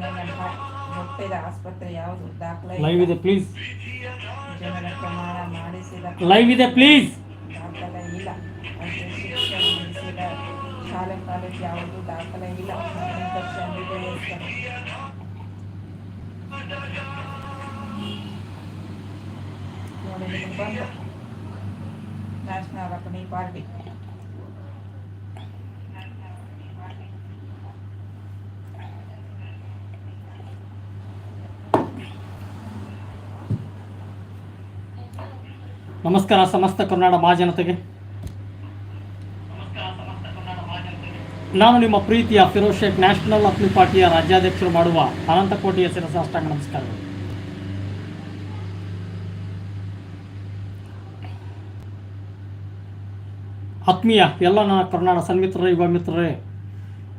ನನ್ನ ಹುಟ್ಟಿದ ಆಸ್ಪತ್ರೆ ಯಾವುದು? ದಾಖಲೆ ಲೈವ್ ಇದೆ ಪ್ಲೀಸ್ ಜನನ ಪ್ರಮಾಣ ಮಾಡಿಸಿದ ಲೈವ್ ಇದೆ ಪ್ಲೀಸ್ ದಾಖಲೆ ಇಲ್ಲ. ಅದೇ ಶಿಕ್ಷಣ ಮುಗಿಸಿದ ಶಾಲೆ ಕಾಲೇಜ್ ಯಾವುದು? ದಾಖಲೆ ಇಲ್ಲ. ಹದಿನೆಂಟು ವರ್ಷ MBBS ನೋಡಿ ನಿಮಗೆ ಬಂದು ನ್ಯಾಷನಲ್ ಅಪನಿ ಪಾರ್ಟಿ ನಮಸ್ಕಾರ ಸಮಸ್ತ ಕನ್ನಡ ಮಹಾಜನತೆಗೆ. ನಾನು ನಿಮ್ಮ ಪ್ರೀತಿಯ ಫಿರೋಜ್ ಶೇಖ್, ನ್ಯಾಷನಲ್ ಅಪ್ಲಿ ಪಾರ್ಟಿಯ ರಾಜ್ಯಾಧ್ಯಕ್ಷರು ಮಾಡುವ ಅನಂತ ಶಿರಸಾಷ್ಟಾಂಗ ನಮಸ್ಕಾರಗಳು. ಆತ್ಮೀಯ ಎಲ್ಲ ನನ್ನ ಕನ್ನಡ ಸನ್ಮಿತ್ರರೇ, ಯುವ ಮಿತ್ರರೇ,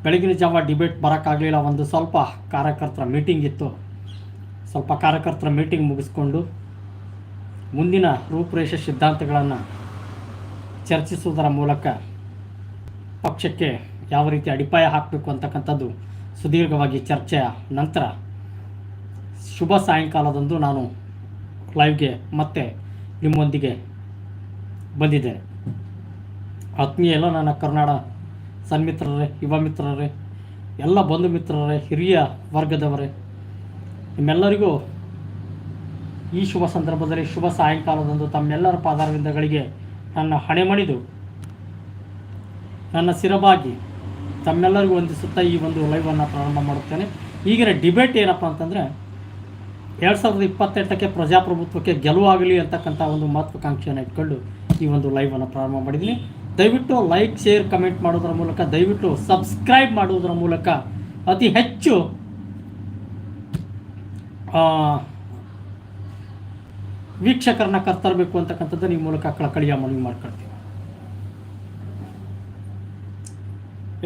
ಬೆಳಗಿನ ಜಾವ ಡಿಬೇಟ್ ಬರೋಕ್ಕಾಗಲಿಲ್ಲ. ಒಂದು ಸ್ವಲ್ಪ ಕಾರ್ಯಕರ್ತರ ಮೀಟಿಂಗ್ ಇತ್ತು. ಸ್ವಲ್ಪ ಕಾರ್ಯಕರ್ತರ ಮೀಟಿಂಗ್ ಮುಗಿಸ್ಕೊಂಡು ಮುಂದಿನ ರೂಪುರೇಷೆ ಸಿದ್ಧಾಂತಗಳನ್ನು ಚರ್ಚಿಸುವುದರ ಮೂಲಕ ಪಕ್ಷಕ್ಕೆ ಯಾವ ರೀತಿ ಅಡಿಪಾಯ ಹಾಕಬೇಕು ಅಂತಕ್ಕಂಥದ್ದು ಸುದೀರ್ಘವಾಗಿ ಚರ್ಚೆಯ ನಂತರ ಶುಭ ಸಾಯಂಕಾಲದಂದು ನಾನು ಲೈವ್ಗೆ ಮತ್ತೆ ನಿಮ್ಮೊಂದಿಗೆ ಬಂದಿದ್ದೇನೆ. ಆತ್ಮೀಯ ಎಲ್ಲ ನನ್ನ ಕನ್ನಡ ಸನ್ಮಿತ್ರರೇ, ಯುವ ಮಿತ್ರರೇ, ಎಲ್ಲ ಬಂಧು ಮಿತ್ರರೇ, ಹಿರಿಯ ವರ್ಗದವರೇ, ನಿಮ್ಮೆಲ್ಲರಿಗೂ ಈ ಶುಭ ಸಂದರ್ಭದಲ್ಲಿ ಶುಭ ಸಾಯಂಕಾಲದಂದು ತಮ್ಮೆಲ್ಲರ ಪಾದಾರವಿಂದಗಳಿಗೆ ನನ್ನ ಹಣೆ ಮಣಿದು, ನನ್ನ ಸಿರಬಾಗಿ ತಮ್ಮೆಲ್ಲರಿಗೂ ವಂದಿಸುತ್ತಾ ಈ ಒಂದು ಲೈವನ್ನು ಪ್ರಾರಂಭ ಮಾಡುತ್ತೇನೆ. ಈಗಿನ ಡಿಬೇಟ್ ಏನಪ್ಪ ಅಂತಂದರೆ, ಎರಡು ಸಾವಿರದ ಇಪ್ಪತ್ತೆಂಟಕ್ಕೆ ಪ್ರಜಾಪ್ರಭುತ್ವಕ್ಕೆ ಗೆಲುವಾಗಲಿ ಅಂತಕ್ಕಂಥ ಒಂದು ಮಹತ್ವಾಕಾಂಕ್ಷೆಯನ್ನು ಇಟ್ಕೊಂಡು ಈ ಒಂದು ಲೈವನ್ನು ಪ್ರಾರಂಭ ಮಾಡಿದ್ದೀನಿ. ದಯವಿಟ್ಟು ಲೈಕ್ ಶೇರ್ ಕಮೆಂಟ್ ಮಾಡೋದರ ಮೂಲಕ, ದಯವಿಟ್ಟು ಸಬ್ಸ್ಕ್ರೈಬ್ ಮಾಡುವುದರ ಮೂಲಕ ಅತಿ ಹೆಚ್ಚು ವೀಕ್ಷಕರನ್ನ ಕರ್ತರಬೇಕು ಅಂತಕ್ಕಂಥದ್ದು ನಿಮ್ಮ ಮೂಲಕ ಕಳಕಳಿಯ ಮನವಿ ಮಾಡ್ಕೊಳ್ತೀವಿ.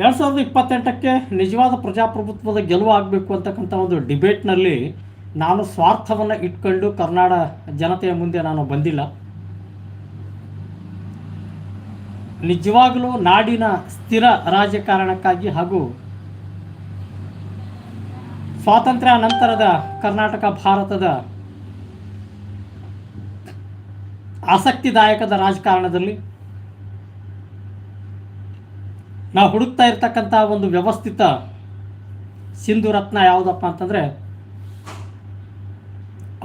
ಎರಡು ಸಾವಿರದ ಇಪ್ಪತ್ತೆಂಟಕ್ಕೆ ನಿಜವಾದ ಪ್ರಜಾಪ್ರಭುತ್ವದ ಗೆಲುವು ಆಗಬೇಕು ಅಂತಕ್ಕಂಥ ಒಂದು ಡಿಬೇಟ್ನಲ್ಲಿ ನಾನು ಸ್ವಾರ್ಥವನ್ನು ಇಟ್ಕೊಂಡು ಕರ್ನಾಡ ಜನತೆಯ ಮುಂದೆ ನಾನು ಬಂದಿಲ್ಲ. ನಿಜವಾಗಲೂ ನಾಡಿನ ಸ್ಥಿರ ರಾಜಕಾರಣಕ್ಕಾಗಿ ಹಾಗೂ ಸ್ವಾತಂತ್ರ್ಯ ನಂತರದ ಕರ್ನಾಟಕ ಭಾರತದ ಆಸಕ್ತಿದಾಯಕದ ರಾಜಕಾರಣದಲ್ಲಿ ನಾವು ಹುಡುಕ್ತಾ ಇರ್ತಕ್ಕಂಥ ಒಂದು ವ್ಯವಸ್ಥಿತ ಸಿಂಧು ರತ್ನ ಯಾವುದಪ್ಪ ಅಂತಂದರೆ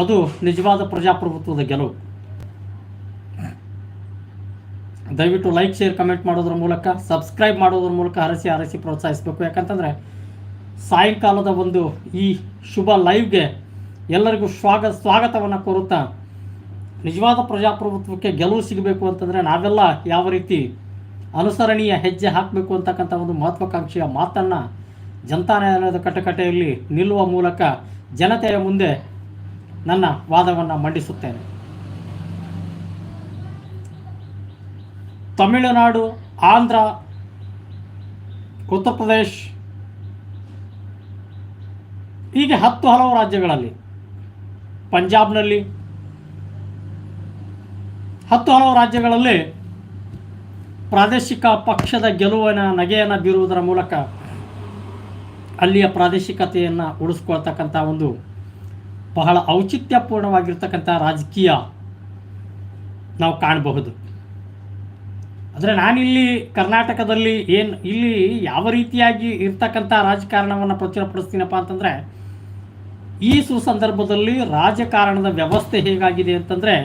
ಅದು ನಿಜವಾದ ಪ್ರಜಾಪ್ರಭುತ್ವದ ಗೆಲುವು. ದಯವಿಟ್ಟು ಲೈಕ್, ಶೇರ್, ಕಮೆಂಟ್ ಮಾಡೋದ್ರ ಮೂಲಕ, ಸಬ್ಸ್ಕ್ರೈಬ್ ಮಾಡೋದ್ರ ಮೂಲಕ ಹರಸಿ ಹರಸಿ ಪ್ರೋತ್ಸಾಹಿಸಬೇಕು. ಯಾಕಂತಂದರೆ ಸಾಯಂಕಾಲದ ಒಂದು ಈ ಶುಭ ಲೈವ್ಗೆ ಎಲ್ಲರಿಗೂ ಸ್ವಾಗತ ಸ್ವಾಗತವನ್ನು ಕೋರುತ್ತಾ ನಿಜವಾದ ಪ್ರಜಾಪ್ರಭುತ್ವಕ್ಕೆ ಗೆಲುವು ಸಿಗಬೇಕು ಅಂತಂದರೆ ನಾವೆಲ್ಲ ಯಾವ ರೀತಿ ಅನುಸರಣೀಯ ಹೆಜ್ಜೆ ಹಾಕಬೇಕು ಅಂತಕ್ಕಂಥ ಒಂದು ಮಹತ್ವಾಕಾಂಕ್ಷೆಯ ಮಾತನ್ನು ಜನತಾ ನ್ಯಾಯಾಲಯದ ಕಟಕಟೆಯಲ್ಲಿ ನಿಲ್ಲುವ ಮೂಲಕ ಜನತೆಯ ಮುಂದೆ ನನ್ನ ವಾದವನ್ನು ಮಂಡಿಸುತ್ತೇನೆ. ತಮಿಳುನಾಡು, ಆಂಧ್ರ, ಉತ್ತರ ಪ್ರದೇಶ್, ಹೀಗೆ ಹತ್ತು ಹಲವು ರಾಜ್ಯಗಳಲ್ಲಿ, ಪಂಜಾಬ್ನಲ್ಲಿ ಹತ್ತು ಹಲವು ರಾಜ್ಯಗಳಲ್ಲಿ ಪ್ರಾದೇಶಿಕ ಪಕ್ಷದ ಗೆಲುವಿನ ನಗೆಯನ್ನು ಬೀರುವುದರ ಮೂಲಕ ಅಲ್ಲಿಯ ಪ್ರಾದೇಶಿಕತೆಯನ್ನು ಉಳಿಸ್ಕೊಳ್ತಕ್ಕಂಥ ಒಂದು ಬಹಳ ಔಚಿತ್ಯಪೂರ್ಣವಾಗಿರ್ತಕ್ಕಂಥ ರಾಜಕೀಯ ನಾವು ಕಾಣಬಹುದು. ಆದರೆ ನಾನಿಲ್ಲಿ ಕರ್ನಾಟಕದಲ್ಲಿ ಏನು ಇಲ್ಲಿ ಯಾವ ರೀತಿಯಾಗಿ ಇರ್ತಕ್ಕಂಥ ರಾಜಕಾರಣವನ್ನು ಪ್ರಚುರಪಡಿಸ್ತೀನಪ್ಪ ಅಂತಂದರೆ, ಈ ಸುಸಂದರ್ಭದಲ್ಲಿ ರಾಜಕಾರಣದ ವ್ಯವಸ್ಥೆ ಹೇಗಾಗಿದೆ ಅಂತಂದರೆ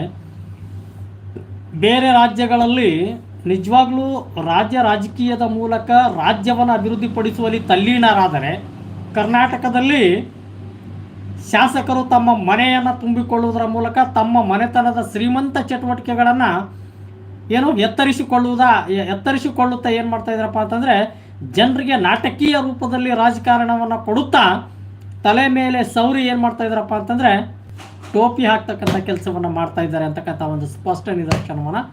ಬೇರೆ ರಾಜ್ಯಗಳಲ್ಲಿ ನಿಜವಾಗ್ಲೂ ರಾಜ್ಯ ರಾಜಕೀಯದ ಮೂಲಕ ರಾಜ್ಯವನ್ನು ಅಭಿವೃದ್ಧಿಪಡಿಸುವಲ್ಲಿ ತಲ್ಲೀನರಾದರೆ ಕರ್ನಾಟಕದಲ್ಲಿ ಶಾಸಕರು ತಮ್ಮ ಮನೆಯನ್ನು ತುಂಬಿಕೊಳ್ಳುವುದರ ಮೂಲಕ ತಮ್ಮ ಮನೆತನದ ಶ್ರೀಮಂತ ಚಟುವಟಿಕೆಗಳನ್ನು ಏನು ಎತ್ತರಿಸಿಕೊಳ್ಳುವುದ ಎತ್ತರಿಸಿಕೊಳ್ಳುತ್ತಾ ಏನು ಮಾಡ್ತಾ ಇದ್ದಾರಪ್ಪ ಅಂತಂದರೆ ಜನರಿಗೆ ನಾಟಕೀಯ ರೂಪದಲ್ಲಿ ರಾಜಕಾರಣವನ್ನು ಕೊಡುತ್ತಾ ತಲೆ ಮೇಲೆ ಸೌರಿ ಏನು ಮಾಡ್ತಾ ಇದ್ದಾರಪ್ಪ ಅಂತಂದರೆ ಟೋಪಿ ಹಾಕ್ತಕ್ಕಂಥ ಕೆಲಸವನ್ನು ಮಾಡ್ತಾ ಇದ್ದಾರೆ ಅಂತಕ್ಕಂಥ ಒಂದು ಸ್ಪಷ್ಟ ನಿದರ್ಶನವನ್ನು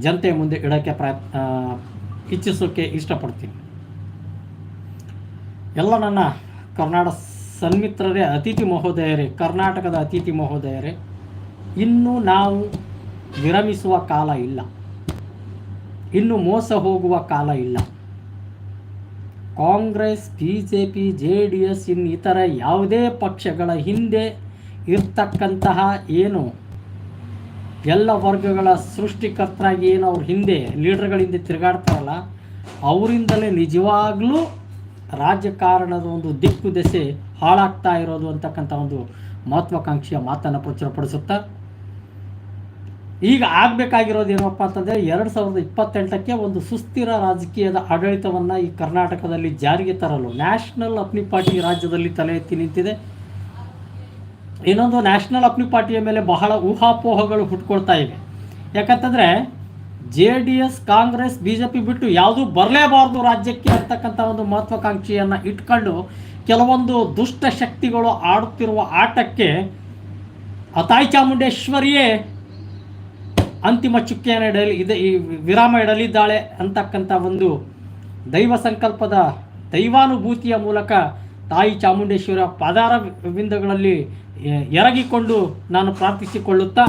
ಜನತೆಯ ಮುಂದೆ ಇಡೋಕ್ಕೆ ಪ್ರಯತ್ನ ಇಚ್ಛಿಸೋಕ್ಕೆ ಇಷ್ಟಪಡ್ತೀನಿ. ಎಲ್ಲ ನನ್ನ ಕರ್ನಾಟಕ ಸನ್ಮಿತ್ರರೇ, ಅತಿಥಿ ಮಹೋದಯರೇ, ಕರ್ನಾಟಕದ ಅತಿಥಿ ಮಹೋದಯರೇ, ಇನ್ನು ನಾವು ವಿರಮಿಸುವ ಕಾಲ ಇಲ್ಲ. ಇನ್ನು ಮೋಸ ಹೋಗುವ ಕಾಲ ಇಲ್ಲ. Congress B J P J D S ಇನ್ನಿತರ ಯಾವುದೇ ಪಕ್ಷಗಳ ಹಿಂದೆ ಇರ್ತಕ್ಕಂತಹ ಏನು ಎಲ್ಲ ವರ್ಗಗಳ ಸೃಷ್ಟಿಕರ್ತರಾಗಿ ಏನು ಅವ್ರ ಹಿಂದೆ ಲೀಡರ್ಗಳಿಂದ ತಿರುಗಾಡ್ತಾರಲ್ಲ, ಅವರಿಂದಲೇ ನಿಜವಾಗ್ಲೂ ರಾಜಕಾರಣದ ಒಂದು ದಿಕ್ಕು ದೆಸೆ ಹಾಳಾಗ್ತಾ ಇರೋದು ಅಂತಕ್ಕಂಥ ಒಂದು ಮಹತ್ವಾಕಾಂಕ್ಷೆಯ ಮಾತನ್ನು ಪ್ರಚುರಪಡಿಸುತ್ತಾ. ಈಗ ಆಗಬೇಕಾಗಿರೋದು ಏನಪ್ಪ ಅಂತಂದರೆ, ಎರಡು ಸಾವಿರದ ಇಪ್ಪತ್ತೆಂಟಕ್ಕೆ ಒಂದು ಸುಸ್ಥಿರ ರಾಜಕೀಯದ ಆಡಳಿತವನ್ನು ಈ ಕರ್ನಾಟಕದಲ್ಲಿ ಜಾರಿಗೆ ತರಲು ನ್ಯಾಷನಲ್ ಅಪ್ನಿ ಪಾರ್ಟಿ ರಾಜ್ಯದಲ್ಲಿ ತಲೆ ಎತ್ತಿ ನಿಂತಿದೆ. ಇನ್ನೊಂದು ನ್ಯಾಷನಲ್ ಅಪ್ನಿ ಪಾರ್ಟಿಯ ಮೇಲೆ ಬಹಳ ಊಹಾಪೋಹಗಳು ಹುಟ್ಕೊಳ್ತಾ ಇವೆ. ಯಾಕಂತಂದರೆ J D S, Congress, B J P ಬಿಟ್ಟು ಯಾವುದೂ ಬರಲೇಬಾರ್ದು ರಾಜ್ಯಕ್ಕೆ ಅಂತಕ್ಕಂಥ ಒಂದು ಮಹತ್ವಾಕಾಂಕ್ಷೆಯನ್ನು ಇಟ್ಕೊಂಡು ಕೆಲವೊಂದು ದುಷ್ಟ ಶಕ್ತಿಗಳು ಆಡುತ್ತಿರುವ ಆಟಕ್ಕೆ ಅತಾಯಿ ಚಾಮುಂಡೇಶ್ವರಿಯೇ ಅಂತಿಮ ಚುಕ್ಕಿಯನ್ನು ಇಡಲಿ, ಇದೆ ಈ ವಿರಾಮ ಇಡಲಿದ್ದಾಳೆ ಅಂತಕ್ಕಂಥ ಒಂದು ದೈವ ಸಂಕಲ್ಪದ ದೈವಾನುಭೂತಿಯ ಮೂಲಕ ತಾಯಿ ಚಾಮುಂಡೇಶ್ವರ ಪಾದಾರ ವಿಂದಗಳಲ್ಲಿ ಎರಗಿಕೊಂಡು ನಾನು ಪ್ರಾರ್ಥಿಸಿಕೊಳ್ಳುತ್ತಾ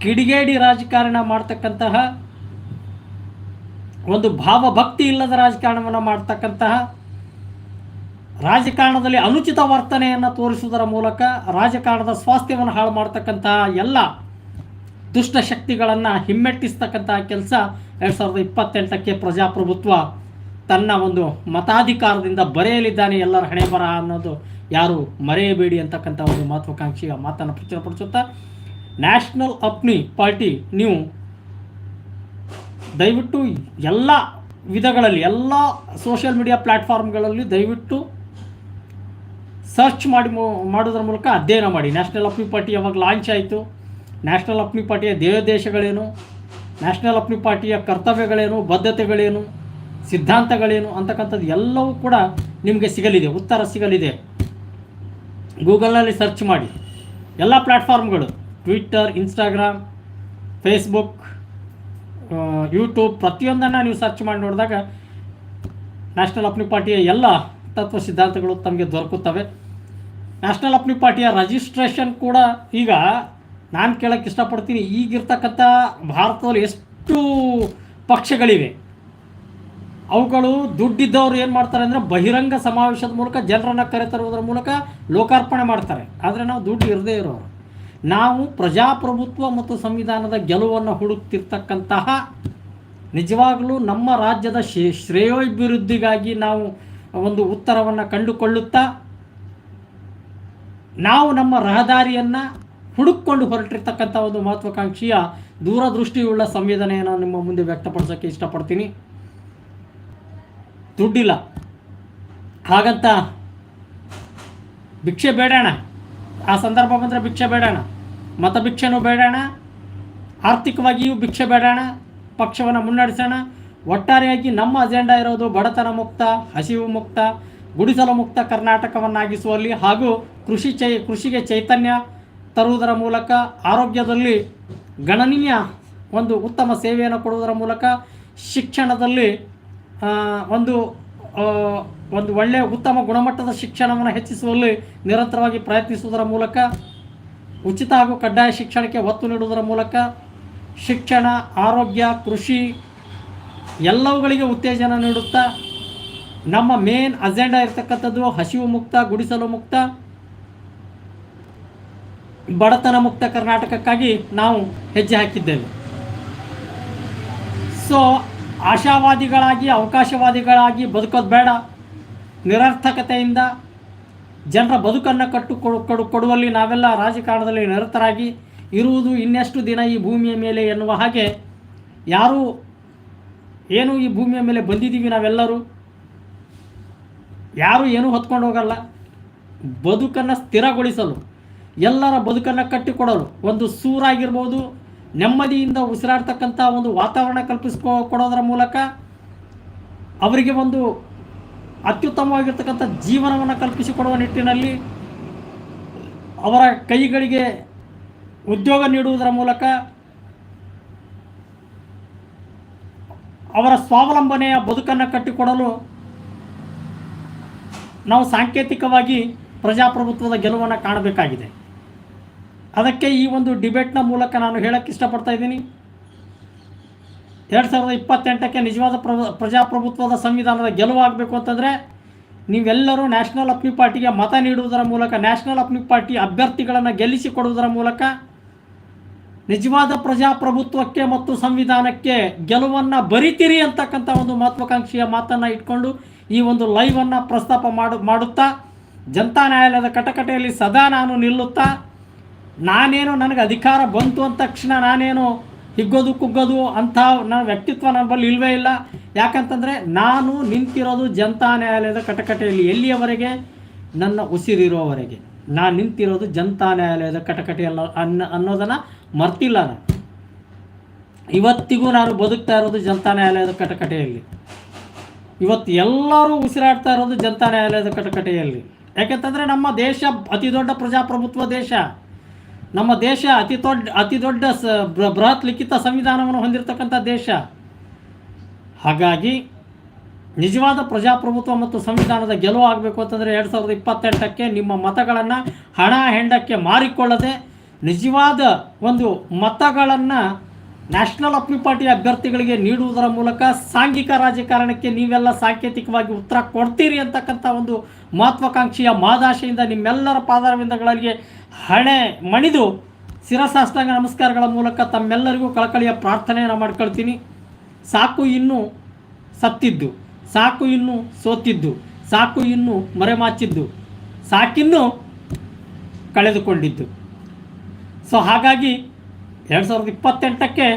ಕಿಡಿಗೇಡಿ ರಾಜಕಾರಣ ಮಾಡ್ತಕ್ಕಂತಹ ಒಂದು ಭಾವಭಕ್ತಿ ಇಲ್ಲದ ರಾಜಕಾರಣವನ್ನು ಮಾಡ್ತಕ್ಕಂತಹ ರಾಜಕಾರಣದಲ್ಲಿ ಅನುಚಿತ ವರ್ತನೆಯನ್ನು ತೋರಿಸುವುದರ ಮೂಲಕ ರಾಜಕಾರಣದ ಸ್ವಾಸ್ಥ್ಯವನ್ನು ಹಾಳು ಮಾಡ್ತಕ್ಕಂತಹ ಎಲ್ಲ ದುಷ್ಟಶಕ್ತಿಗಳನ್ನು ಹಿಮ್ಮೆಟ್ಟಿಸ್ತಕ್ಕಂತಹ ಕೆಲಸ ಎರಡು ಸಾವಿರದ ಇಪ್ಪತ್ತೆಂಟಕ್ಕೆ ಪ್ರಜಾಪ್ರಭುತ್ವ ತನ್ನ ಒಂದು ಮತಾಧಿಕಾರದಿಂದ ಬರೆಯಲಿದ್ದಾನೆ ಎಲ್ಲರ ಹಣೆ ಬರಹ ಅನ್ನೋದು ಯಾರು ಮರೆಯಬೇಡಿ ಅಂತಕ್ಕಂಥ ಒಂದು ಮಹತ್ವಾಕಾಂಕ್ಷೆಯ ಮಾತನ್ನು ಪ್ರಚುರಪಡಿಸುತ್ತಾ ನ್ಯಾಷನಲ್ ಅಪ್ನಿ ಪಾರ್ಟಿ ನೀವು ದಯವಿಟ್ಟು ಎಲ್ಲ ವಿಧಗಳಲ್ಲಿ, ಎಲ್ಲ ಸೋಷಿಯಲ್ ಮೀಡಿಯಾ ಪ್ಲ್ಯಾಟ್ಫಾರ್ಮ್ಗಳಲ್ಲಿ ದಯವಿಟ್ಟು ಸರ್ಚ್ ಮಾಡಿ ಮಾಡೋದ್ರ ಮೂಲಕ ಅಧ್ಯಯನ ಮಾಡಿ. ನ್ಯಾಷನಲ್ ಅಪ್ನಿ ಪಾರ್ಟಿ ಯಾವಾಗ ಲಾಂಚ್ ಆಯಿತು ನ್ಯಾಷನಲ್ ಅಪ್ನಿ ಪಾರ್ಟಿಯ ದೇವದೇಶಗಳೇನು ನ್ಯಾಷನಲ್ ಅಪ್ನಿ ಪಾರ್ಟಿಯ ಕರ್ತವ್ಯಗಳೇನು, ಬದ್ಧತೆಗಳೇನು, ಸಿದ್ಧಾಂತಗಳೇನು ಅಂತಕ್ಕಂಥದ್ದು ಎಲ್ಲವೂ ಕೂಡ ನಿಮಗೆ ಸಿಗಲಿದೆ, ಉತ್ತರ ಸಿಗಲಿದೆ. ಗೂಗಲ್ನಲ್ಲಿ ಸರ್ಚ್ ಮಾಡಿ. ಎಲ್ಲ ಪ್ಲ್ಯಾಟ್ಫಾರ್ಮ್ಗಳು ಟ್ವಿಟ್ಟರ್, ಇನ್ಸ್ಟಾಗ್ರಾಮ್, ಫೇಸ್ಬುಕ್ ಯೂಟ್ಯೂಬ್ ಪ್ರತಿಯೊಂದನ್ನು ನೀವು ಸರ್ಚ್ ಮಾಡಿ ನೋಡಿದಾಗ ನ್ಯಾಷನಲ್ ಅಪ್ನಿ ಪಾರ್ಟಿಯ ಎಲ್ಲ ತತ್ವ ಸಿದ್ಧಾಂತಗಳು ತಮಗೆ ದೊರಕುತ್ತವೆ. ನ್ಯಾಷನಲ್ ಅಪ್ನಿ ಪಾರ್ಟಿಯ ರಜಿಸ್ಟ್ರೇಷನ್ ಕೂಡ ಈಗ ನಾನು ಕೇಳೋಕ್ಕೆ ಇಷ್ಟಪಡ್ತೀನಿ. ಈಗಿರ್ತಕ್ಕಂಥ ಭಾರತದಲ್ಲಿ ಎಷ್ಟು ಪಕ್ಷಗಳಿವೆ. ಅವುಗಳು ದುಡ್ಡಿದ್ದವರು ಏನು ಮಾಡ್ತಾರೆ ಅಂದರೆ ಬಹಿರಂಗ ಸಮಾವೇಶದ ಮೂಲಕ ಜನರನ್ನು ಕರೆತರುವುದರ ಮೂಲಕ ಲೋಕಾರ್ಪಣೆ ಮಾಡ್ತಾರೆ. ಆದರೆ ನಾವು ದುಡ್ಡು ಇರದೇ ಇರೋರು. ನಾವು ಪ್ರಜಾಪ್ರಭುತ್ವ ಮತ್ತು ಸಂವಿಧಾನದ ಗೆಲುವನ್ನು ಹುಡುಕ್ತಿರ್ತಕ್ಕಂತಹ ನಿಜವಾಗಲೂ ನಮ್ಮ ರಾಜ್ಯದ ಶ್ರೇಯೋಭಿವೃದ್ಧಿಗಾಗಿ ನಾವು ಒಂದು ಉತ್ತರವನ್ನು ಕಂಡುಕೊಳ್ಳುತ್ತಾ, ನಾವು ನಮ್ಮ ರಹದಾರಿಯನ್ನು ಹುಡುಕೊಂಡು ಹೊರಟಿರ್ತಕ್ಕಂಥ ಒಂದು ಮಹತ್ವಾಕಾಂಕ್ಷೆಯ ದೂರದೃಷ್ಟಿಯುಳ್ಳ ಸಂವೇದನೆಯನ್ನು ನಿಮ್ಮ ಮುಂದೆ ವ್ಯಕ್ತಪಡಿಸೋಕ್ಕೆ ಇಷ್ಟಪಡ್ತೀನಿ. ದುಡ್ಡಿಲ್ಲ. ಹಾಗಂತ ಭಿಕ್ಷೆ ಬೇಡೋಣ ಆ ಸಂದರ್ಭ ಬಂದರೆ ಭಿಕ್ಷೆ ಬೇಡೋಣ ಮತ ಭಿಕ್ಷೆನೂ ಬೇಡೋಣ ಆರ್ಥಿಕವಾಗಿಯೂ ಭಿಕ್ಷೆ ಬೇಡೋಣ ಪಕ್ಷವನ್ನು ಮುನ್ನಡೆಸೋಣ. ಒಟ್ಟಾರೆಯಾಗಿ ನಮ್ಮ ಅಜೆಂಡಾ ಇರೋದು ಬಡತನ ಮುಕ್ತ, ಹಸಿವು ಮುಕ್ತ, ಗುಡಿಸಲು ಮುಕ್ತ ಕರ್ನಾಟಕವನ್ನಾಗಿಸುವಲ್ಲಿ ಹಾಗೂ ಕೃಷಿ ಚೈ, ಕೃಷಿಗೆ ಚೈತನ್ಯ ತರುವುದರ ಮೂಲಕ ಆರೋಗ್ಯದಲ್ಲಿ ಗಣನೀಯ ಒಂದು ಉತ್ತಮ ಸೇವೆಯನ್ನು ಕೊಡುವುದರ ಮೂಲಕ ಶಿಕ್ಷಣದಲ್ಲಿ ಒಂದು ಒಂದು ಒಳ್ಳೆಯ ಉತ್ತಮ ಗುಣಮಟ್ಟದ ಶಿಕ್ಷಣವನ್ನು ಹೆಚ್ಚಿಸುವಲ್ಲಿ ನಿರಂತರವಾಗಿ ಪ್ರಯತ್ನಿಸುವುದರ ಮೂಲಕ, ಉಚಿತ ಹಾಗೂ ಕಡ್ಡಾಯ ಶಿಕ್ಷಣಕ್ಕೆ ಒತ್ತು ನೀಡುವುದರ ಮೂಲಕ, ಶಿಕ್ಷಣ, ಆರೋಗ್ಯ, ಕೃಷಿ ಎಲ್ಲವುಗಳಿಗೆ ಉತ್ತೇಜನ ನೀಡುತ್ತಾ, ನಮ್ಮ ಮೇನ್ ಅಜೆಂಡಾ ಇರತಕ್ಕಂಥದ್ದು ಹಸಿವು ಮುಕ್ತ, ಗುಡಿಸಲು ಮುಕ್ತ, ಬಡತನ ಮುಕ್ತ ಕರ್ನಾಟಕಕ್ಕಾಗಿ ನಾವು ಹೆಜ್ಜೆ ಹಾಕಿದ್ದೇವೆ. ಸೊ ಆಶಾವಾದಿಗಳಾಗಿ, ಅವಕಾಶವಾದಿಗಳಾಗಿ ಬದುಕೋದು ಬೇಡ. ನಿರರ್ಥಕತೆಯಿಂದ ಜನರ ಬದುಕನ್ನು ಕಟ್ಟು ಕೊಡು ಕೊಡು, ಕೊಡುವಲ್ಲಿ ನಾವೆಲ್ಲ ರಾಜಕಾರಣದಲ್ಲಿ ನಿರತರಾಗಿ ಇರುವುದು ಇನ್ನೆಷ್ಟು ದಿನ ಈ ಭೂಮಿಯ ಮೇಲೆ ಎನ್ನುವ ಹಾಗೆ ಯಾರೂ ಏನು ಈ ಭೂಮಿಯ ಮೇಲೆ ಬಂದಿದ್ದೀವಿ ನಾವೆಲ್ಲರೂ? ಯಾರೂ ಏನೂ ಹೊತ್ಕೊಂಡು ಹೋಗಲ್ಲ. ಬದುಕನ್ನು ಸ್ಥಿರಗೊಳಿಸಲು, ಎಲ್ಲರ ಬದುಕನ್ನು ಕಟ್ಟಿಕೊಡಲು ಒಂದು ಸೂರಾಗಿರ್ಬೋದು ನೆಮ್ಮದಿಯಿಂದ ಉಸಿರಾಡ್ತಕ್ಕಂಥ ಒಂದು ವಾತಾವರಣ ಕಲ್ಪಿಸ್ಕೊ ಕೊಡೋದರ ಮೂಲಕ ಅವರಿಗೆ ಒಂದು ಅತ್ಯುತ್ತಮವಾಗಿರ್ತಕ್ಕಂಥ ಜೀವನವನ್ನು ಕಲ್ಪಿಸಿಕೊಡುವ ನಿಟ್ಟಿನಲ್ಲಿ ಅವರ ಕೈಗಳಿಗೆ ಉದ್ಯೋಗ ನೀಡುವುದರ ಮೂಲಕ ಅವರ ಸ್ವಾವಲಂಬನೆಯ ಬದುಕನ್ನು ಕಟ್ಟಿಕೊಡಲು ನಾವು ಸಾಂಕೇತಿಕವಾಗಿ ಪ್ರಜಾಪ್ರಭುತ್ವದ ಗೆಲುವನ್ನು ಕಾಣಬೇಕಾಗಿದೆ. ಅದಕ್ಕೆ ಈ ಒಂದು ಡಿಬೇಟ್ನ ಮೂಲಕ ನಾನು ಹೇಳಕ್ಕೆ ಇಷ್ಟಪಡ್ತಾ ಇದ್ದೀನಿ. ಎರಡು ಸಾವಿರದ ಇಪ್ಪತ್ತೆಂಟಕ್ಕೆ ನಿಜವಾದ ಪ್ರ ಪ್ರಜಾಪ್ರಭುತ್ವದ ಸಂವಿಧಾನದ ಗೆಲುವಾಗಬೇಕು ಅಂತಂದರೆ ನೀವೆಲ್ಲರೂ ನ್ಯಾಷನಲ್ ಅಪ್ನಿ ಪಾರ್ಟಿಗೆ ಮತ ನೀಡುವುದರ ಮೂಲಕ ನ್ಯಾಷನಲ್ ಅಪ್ನಿ ಪಾರ್ಟಿ ಅಭ್ಯರ್ಥಿಗಳನ್ನು ಗೆಲ್ಲಿಸಿಕೊಡುವುದರ ಮೂಲಕ ನಿಜವಾದ ಪ್ರಜಾಪ್ರಭುತ್ವಕ್ಕೆ ಮತ್ತು ಸಂವಿಧಾನಕ್ಕೆ ಗೆಲುವನ್ನು ಬರಿತೀರಿ ಅಂತಕ್ಕಂಥ ಒಂದು ಮಹತ್ವಾಕಾಂಕ್ಷೆಯ ಮಾತನ್ನು ಇಟ್ಕೊಂಡು ಈ ಒಂದು ಲೈವನ್ನು ಪ್ರಸ್ತಾಪ ಮಾಡು, ಮಾಡುತ್ತಾ, ಜನತಾ ನ್ಯಾಯಾಲಯದ ಕಟಕಟೆಯಲ್ಲಿ ಸದಾ ನಾನು ನಿಲ್ಲುತ್ತಾ ನಾನೇನು ನನಗೆ ಅಧಿಕಾರ ಬಂತು ಅಂದ ತಕ್ಷಣ ನಾನೇನು ಹಿಗ್ಗೋದು ಕುಗ್ಗೋದು ಅಂಥ ನನ್ನ ವ್ಯಕ್ತಿತ್ವ ನನ್ನ ಇಲ್ವೇ ಇಲ್ಲ. ಯಾಕಂತಂದರೆ ನಾನು ನಿಂತಿರೋದು ಜನತಾ ನ್ಯಾಯಾಲಯದ ಕಟಕಟೆಯಲ್ಲಿ ಎಲ್ಲಿಯವರೆಗೆ? ನನ್ನ ಉಸಿರಿರುವವರೆಗೆ. ನಾನು ನಿಂತಿರೋದು ಜನತಾ ನ್ಯಾಯಾಲಯದ ಕಟಕಟೆಯಲ್ಲ ಅನ್ನ ಅನ್ನೋದನ್ನು ಮರ್ತಿಲ್ಲ ನಾನು. ಇವತ್ತಿಗೂ ನಾನು ಬದುಕ್ತಾ ಇರೋದು ಜನತಾ ನ್ಯಾಯಾಲಯದ ಕಟಕಟೆಯಲ್ಲಿ. ಇವತ್ತು ಎಲ್ಲರೂ ಉಸಿರಾಡ್ತಾ ಇರೋದು ಜನತಾ ನ್ಯಾಯಾಲಯದ ಕಟಕಟೆಯಲ್ಲಿ. ಯಾಕಂತಂದರೆ ನಮ್ಮ ದೇಶ ಅತಿ ದೊಡ್ಡ ಪ್ರಜಾಪ್ರಭುತ್ವ ದೇಶ. ನಮ್ಮ ದೇಶ ಅತಿ ದೊಡ್ಡ ಅತಿ ದೊಡ್ಡ ಸ ಬೃಹತ್ ಲಿಖಿತ ಸಂವಿಧಾನವನ್ನು ಹೊಂದಿರತಕ್ಕಂಥ ದೇಶ. ಹಾಗಾಗಿ ನಿಜವಾದ ಪ್ರಜಾಪ್ರಭುತ್ವ ಮತ್ತು ಸಂವಿಧಾನದ ಗೆಲುವು ಆಗಬೇಕು ಅಂತಂದರೆ ಎರಡು ಸಾವಿರದ ಇಪ್ಪತ್ತೆಂಟಕ್ಕೆ ನಿಮ್ಮ ಮತಗಳನ್ನು ಹಣ ಹೆಂಡಕ್ಕೆ ಮಾರಿಕೊಳ್ಳದೆ ನಿಜವಾದ ಒಂದು ಮತಗಳನ್ನು ನ್ಯಾಷನಲ್ ಅಪ್ನಿ ಪಾರ್ಟಿ ಅಭ್ಯರ್ಥಿಗಳಿಗೆ ನೀಡುವುದರ ಮೂಲಕ ಸಾಂಘಿಕ ರಾಜಕಾರಣಕ್ಕೆ ನೀವೆಲ್ಲ ಸಾಂಕೇತಿಕವಾಗಿ ಉತ್ತರ ಕೊಡ್ತೀರಿ ಅಂತಕ್ಕಂಥ ಒಂದು ಮಹತ್ವಾಕಾಂಕ್ಷೆಯ ಮಾದಾಶೆಯಿಂದ ನಿಮ್ಮೆಲ್ಲರ ಪಾದಾರವಿಂದಗಳಿಗೆ ಹಣೆ ಮಣಿದು ಶಿರಸಾಷ್ಟಾಂಗ ನಮಸ್ಕಾರಗಳ ಮೂಲಕ ತಮ್ಮೆಲ್ಲರಿಗೂ ಕಳಕಳಿಯ ಪ್ರಾರ್ಥನೆಯನ್ನು ಮಾಡ್ಕೊಳ್ತೀನಿ. ಸಾಕು ಇನ್ನು ಸತ್ತಿದ್ದು, ಸಾಕು ಇನ್ನು ಸೋತಿದ್ದು, ಸಾಕು ಇನ್ನು ಮರೆಮಾಚಿದ್ದು, ಸಾಕಿನ್ನು ಕಳೆದುಕೊಂಡಿದ್ದು. ಸೊ ಹಾಗಾಗಿ ಎರಡು ಸಾವಿರದ ಇಪ್ಪತ್ತೆಂಟಕ್ಕೆ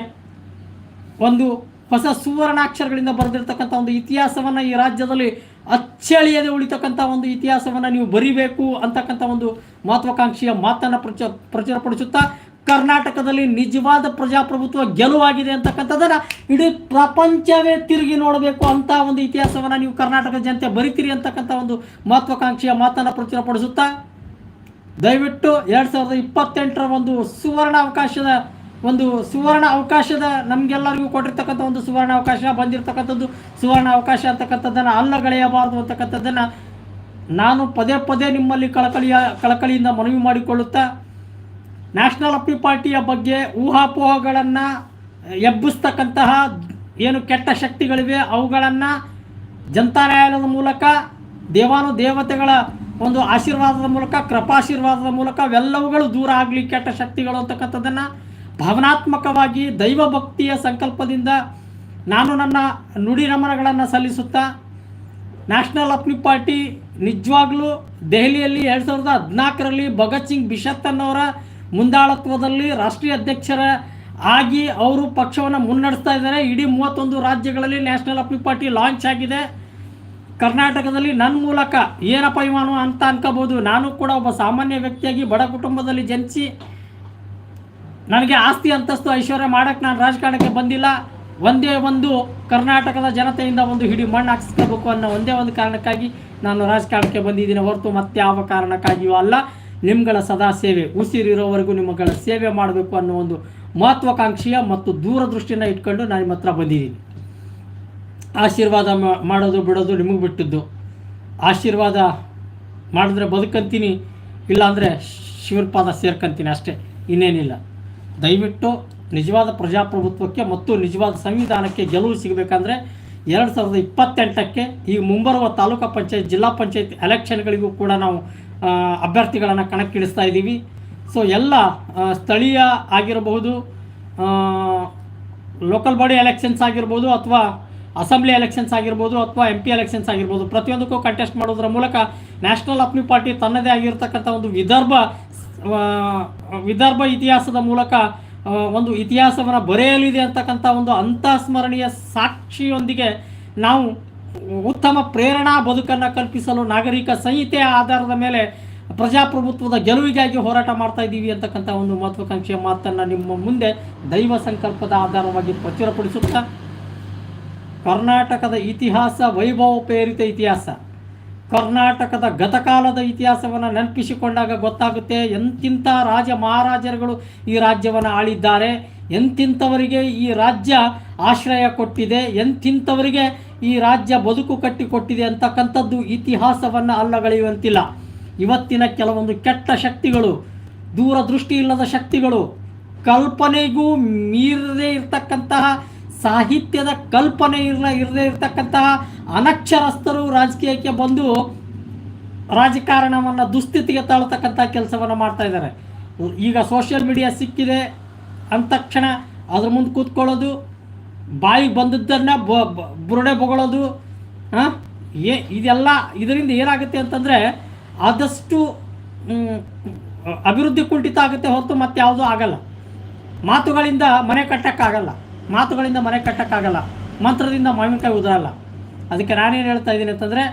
ಒಂದು ಹೊಸ ಸುವರ್ಣಾಕ್ಷರಗಳಿಂದ ಬರೆದಿರ್ತಕ್ಕಂಥ ಒಂದು ಇತಿಹಾಸವನ್ನು ಈ ರಾಜ್ಯದಲ್ಲಿ ಅಚ್ಚಳಿಯದೆ ಉಳಿತಕ್ಕಂಥ ಒಂದು ಇತಿಹಾಸವನ್ನು ನೀವು ಬರಿಬೇಕು ಅಂತಕ್ಕಂಥ ಒಂದು ಮಹತ್ವಾಕಾಂಕ್ಷೆಯ ಮಾತನ್ನು ಪ್ರಚ, ಪ್ರಚುರಪಡಿಸುತ್ತಾ ಕರ್ನಾಟಕದಲ್ಲಿ ನಿಜವಾದ ಪ್ರಜಾಪ್ರಭುತ್ವ ಗೆಲುವಾಗಿದೆ ಅಂತಕ್ಕಂಥದ್ದನ್ನು ಇಡೀ ಪ್ರಪಂಚವೇ ತಿರುಗಿ ನೋಡಬೇಕು ಅಂತ ಒಂದು ಇತಿಹಾಸವನ್ನು ನೀವು ಕರ್ನಾಟಕ ಜನತೆ ಬರಿತೀರಿ ಅಂತಕ್ಕಂಥ ಒಂದು ಮಹತ್ವಾಕಾಂಕ್ಷೆಯ ಮಾತನ್ನು ಪ್ರಚುರಪಡಿಸುತ್ತಾ ದಯವಿಟ್ಟು ಎರಡು ಸಾವಿರದ ಇಪ್ಪತ್ತೆಂಟರ ಒಂದು ಸುವರ್ಣ ಅವಕಾಶದ ಒಂದು ಸುವರ್ಣ ಅವಕಾಶದ ನಮಗೆಲ್ಲರಿಗೂ ಕೊಟ್ಟಿರ್ತಕ್ಕಂಥ ಒಂದು ಸುವರ್ಣ ಅವಕಾಶ, ಬಂದಿರತಕ್ಕಂಥದ್ದು ಸುವರ್ಣ ಅವಕಾಶ ಅಂತಕ್ಕಂಥದ್ದನ್ನು ಅಲ್ಲಗಳೆಯಬಾರದು ಅಂತಕ್ಕಂಥದ್ದನ್ನು ನಾನು ಪದೇ ಪದೇ ನಿಮ್ಮಲ್ಲಿ ಕಳಕಳಿಯ, ಕಳಕಳಿಯಿಂದ ಮನವಿ ಮಾಡಿಕೊಳ್ಳುತ್ತಾ, ನ್ಯಾಷನಲ್ ಅಪ್ಪಿ ಪಾರ್ಟಿಯ ಬಗ್ಗೆ ಊಹಾಪೋಹಗಳನ್ನು ಎಬ್ಬಿಸ್ತಕ್ಕಂತಹ ಏನು ಕೆಟ್ಟ ಶಕ್ತಿಗಳಿವೆ ಅವುಗಳನ್ನು ಜನತಾ ನ್ಯಾಯಾಲಯದ ಮೂಲಕ, ದೇವಾನು ದೇವತೆಗಳ ಒಂದು ಆಶೀರ್ವಾದದ ಮೂಲಕ, ಕೃಪಾಶೀರ್ವಾದದ ಮೂಲಕ ಅವೆಲ್ಲವುಗಳು ದೂರ ಆಗಲಿ ಕೆಟ್ಟ ಶಕ್ತಿಗಳು ಅಂತಕ್ಕಂಥದ್ದನ್ನು ಭಾವನಾತ್ಮಕವಾಗಿ ದೈವ ಭಕ್ತಿಯ ಸಂಕಲ್ಪದಿಂದ ನಾನು ನನ್ನ ನುಡಿ ನಮನಗಳನ್ನು ಸಲ್ಲಿಸುತ್ತಾ ನ್ಯಾಷನಲ್ ಅಪ್ನಿ ಪಾರ್ಟಿ ನಿಜವಾಗ್ಲೂ ದೆಹಲಿಯಲ್ಲಿ ಎರಡು ಸಾವಿರದ ಹದಿನಾಲ್ಕರಲ್ಲಿ ಭಗತ್ ಸಿಂಗ್ ಬಿಷತ್ತನ್ನವರ ಮುಂದಾಳತ್ವದಲ್ಲಿ ರಾಷ್ಟ್ರೀಯ ಅಧ್ಯಕ್ಷರ ಆಗಿ ಅವರು ಪಕ್ಷವನ್ನು ಮುನ್ನಡೆಸ್ತಾ ಇದ್ದಾರೆ. ಇಡೀ ಮೂವತ್ತೊಂದು ರಾಜ್ಯಗಳಲ್ಲಿ ನ್ಯಾಷನಲ್ ಅಪ್ನಿ ಪಾರ್ಟಿ ಲಾಂಚ್ ಆಗಿದೆ. ಕರ್ನಾಟಕದಲ್ಲಿ ನನ್ನ ಮೂಲಕ ಏನಪ್ಪ ಇವನು ಅಂತ ಅನ್ಕೋಬೋದು ನಾನು ಕೂಡ ಒಬ್ಬ ಸಾಮಾನ್ಯ ವ್ಯಕ್ತಿಯಾಗಿ ಬಡ ಕುಟುಂಬದಲ್ಲಿ ಜನಿಸಿ ನನಗೆ ಆಸ್ತಿ ಅಂತಸ್ತು ಐಶ್ವರ್ಯ ಮಾಡೋಕ್ಕೆ ನಾನು ರಾಜಕಾರಣಕ್ಕೆ ಬಂದಿಲ್ಲ. ಒಂದೇ ಒಂದು ಕರ್ನಾಟಕದ ಜನತೆಯಿಂದ ಒಂದು ಹಿಡಿ ಮಣ್ಣು ಹಾಕಿಸ್ಕೋಬೇಕು ಅನ್ನೋ ಒಂದೇ ಒಂದು ಕಾರಣಕ್ಕಾಗಿ ನಾನು ರಾಜಕಾರಣಕ್ಕೆ ಬಂದಿದ್ದೀನಿ ಹೊರತು ಮತ್ತೆ ಯಾವ ಕಾರಣಕ್ಕಾಗಿಯೂ ಅಲ್ಲ. ನಿಮ್ಗಳ ಸದಾ ಸೇವೆ, ಉಸಿರಿರೋವರೆಗೂ ನಿಮ್ಮಗಳ ಸೇವೆ ಮಾಡಬೇಕು ಅನ್ನೋ ಒಂದು ಮಹತ್ವಾಕಾಂಕ್ಷೆಯ ಮತ್ತು ದೂರದೃಷ್ಟಿನ ಇಟ್ಕೊಂಡು ನಾನು ನಿಮ್ಮ ಹತ್ರ ಬಂದಿದ್ದೀನಿ. ಆಶೀರ್ವಾದ ಮಾಡೋದು ಬಿಡೋದು ನಿಮಗೆ ಬಿಟ್ಟಿದ್ದು. ಆಶೀರ್ವಾದ ಮಾಡಿದ್ರೆ ಬದುಕಂತೀನಿ, ಇಲ್ಲಾಂದರೆ ಶಿವರ್ಪಾದ ಸೇರ್ಕಂತೀನಿ ಅಷ್ಟೇ, ಇನ್ನೇನಿಲ್ಲ. ದಯವಿಟ್ಟು ನಿಜವಾದ ಪ್ರಜಾಪ್ರಭುತ್ವಕ್ಕೆ ಮತ್ತು ನಿಜವಾದ ಸಂವಿಧಾನಕ್ಕೆ ಗೆಲುವು ಸಿಗಬೇಕಂದ್ರೆ ಎರಡು ಸಾವಿರದ ಇಪ್ಪತ್ತೆಂಟಕ್ಕೆ ಈ ಮುಂಬರುವ ತಾಲೂಕಾ ಪಂಚಾಯತ್, ಜಿಲ್ಲಾ ಪಂಚಾಯತ್ ಎಲೆಕ್ಷನ್ಗಳಿಗೂ ಕೂಡ ನಾವು ಅಭ್ಯರ್ಥಿಗಳನ್ನು ಕಣಕ್ಕಿಳಿಸ್ತಾ ಇದ್ದೀವಿ. ಸೊ ಎಲ್ಲ ಸ್ಥಳೀಯ ಆಗಿರಬಹುದು ಲೋಕಲ್ ಬಾಡಿ ಎಲೆಕ್ಷನ್ಸ್ ಆಗಿರ್ಬೋದು ಅಥವಾ ಅಸೆಂಬ್ಲಿ ಎಲೆಕ್ಷನ್ಸ್ ಆಗಿರ್ಬೋದು ಅಥವಾ ಎಂ ಪಿ ಎಲೆಕ್ಷನ್ಸ್ ಆಗಿರ್ಬೋದು ಪ್ರತಿಯೊಂದಕ್ಕೂ ಕಂಟೆಸ್ಟ್ ಮಾಡೋದ್ರ ಮೂಲಕ ನ್ಯಾಷನಲ್ ಅಪ್ನಿ ಪಾರ್ಟಿ ತನ್ನದೇ ಆಗಿರ್ತಕ್ಕಂಥ ಒಂದು ವಿದರ್ಭ ವಿದರ್ಭ ಇತಿಹಾಸದ ಮೂಲಕ ಒಂದು ಇತಿಹಾಸವನ್ನು ಬರೆಯಲಿದೆ ಅಂತಕ್ಕಂಥ ಒಂದು ಅಂತಃಸ್ಮರಣೀಯ ಸಾಕ್ಷಿಯೊಂದಿಗೆ ನಾವು ಉತ್ತಮ ಪ್ರೇರಣಾ ಬದುಕನ್ನು ಕಲ್ಪಿಸಲು ನಾಗರಿಕ ಸಂಹಿತೆಯ ಆಧಾರದ ಮೇಲೆ ಪ್ರಜಾಪ್ರಭುತ್ವದ ಗೆಲುವಿಗಾಗಿ ಹೋರಾಟ ಮಾಡ್ತಾ ಇದ್ದೀವಿ ಅಂತಕ್ಕಂಥ ಒಂದು ಮಹತ್ವಾಕಾಂಕ್ಷೆಯ ಮಾತನ್ನು ನಿಮ್ಮ ಮುಂದೆ ದೈವ ಸಂಕಲ್ಪದ ಆಧಾರವಾಗಿ ಪ್ರಚುರಪಡಿಸುತ್ತಾ, ಕರ್ನಾಟಕದ ಇತಿಹಾಸ ವೈಭವೋಪೇರಿತ ಇತಿಹಾಸ. ಕರ್ನಾಟಕದ ಗತಕಾಲದ ಇತಿಹಾಸವನ್ನು ನೆನಪಿಸಿಕೊಂಡಾಗ ಗೊತ್ತಾಗುತ್ತೆ ಎಂತಿಂಥ ರಾಜ ಮಹಾರಾಜರುಗಳು ಈ ರಾಜ್ಯವನ್ನು ಆಳಿದ್ದಾರೆ ಎಂತಿಂಥವರಿಗೆ ಈ ರಾಜ್ಯ ಆಶ್ರಯ ಕೊಟ್ಟಿದೆ ಎಂತಿಂಥವರಿಗೆ ಈ ರಾಜ್ಯ ಬದುಕು ಕಟ್ಟಿಕೊಟ್ಟಿದೆ ಅಂತಕ್ಕಂಥದ್ದು ಇತಿಹಾಸವನ್ನು ಅಲ್ಲಗಳೆಯುವಂತಿಲ್ಲ. ಇವತ್ತಿನ ಕೆಲವೊಂದು ಕೆಟ್ಟ ಶಕ್ತಿಗಳು ದೂರದೃಷ್ಟಿ ಇಲ್ಲದ ಶಕ್ತಿಗಳು, ಕಲ್ಪನೆಗೂ ಮೀರದೇ ಇರತಕ್ಕಂತಹ ಸಾಹಿತ್ಯದ ಕಲ್ಪನೆ ಇರಲ ಇರದೇ ಇರತಕ್ಕಂತಹ ಅನಕ್ಷರಸ್ಥರು ರಾಜಕೀಯಕ್ಕೆ ಬಂದು ರಾಜಕಾರಣವನ್ನು ದುಸ್ಥಿತಿಗೆ ತಳ್ಳತಕ್ಕಂಥ ಕೆಲಸವನ್ನು ಮಾಡ್ತಾ ಇದ್ದಾರೆ. ಈಗ ಸೋಷಿಯಲ್ ಮೀಡಿಯಾ ಸಿಕ್ಕಿದೆ ಅಂದ ತಕ್ಷಣ ಅದ್ರ ಮುಂದೆ ಕೂತ್ಕೊಳ್ಳೋದು, ಬಾಯಿಗೆ ಬಂದದ್ದನ್ನು ಬುರುಡೆ ಬೊಗಳೋದು ಏ, ಇದೆಲ್ಲ ಇದರಿಂದ ಏನಾಗುತ್ತೆ ಅಂತಂದರೆ ಆದಷ್ಟು ಅಭಿವೃದ್ಧಿ ಕುಂಠಿತ ಆಗುತ್ತೆ ಹೊರತು ಮತ್ತೆ ಯಾವುದೂ ಆಗಲ್ಲ. ಮಾತುಗಳಿಂದ ಮನೆ ಕಟ್ಟಕ್ಕಾಗಲ್ಲ. ಮಾತುಗಳಿಂದ ಮನೆ ಕಟ್ಟಕ್ಕಾಗಲ್ಲ, ಮಂತ್ರದಿಂದ ಮಾವಿನಕಾಯಿ ಉದರಲ್ಲ. ಅದಕ್ಕೆ ನಾನೇನು ಹೇಳ್ತಾ ಇದ್ದೀನಿ ಅಂತಂದರೆ,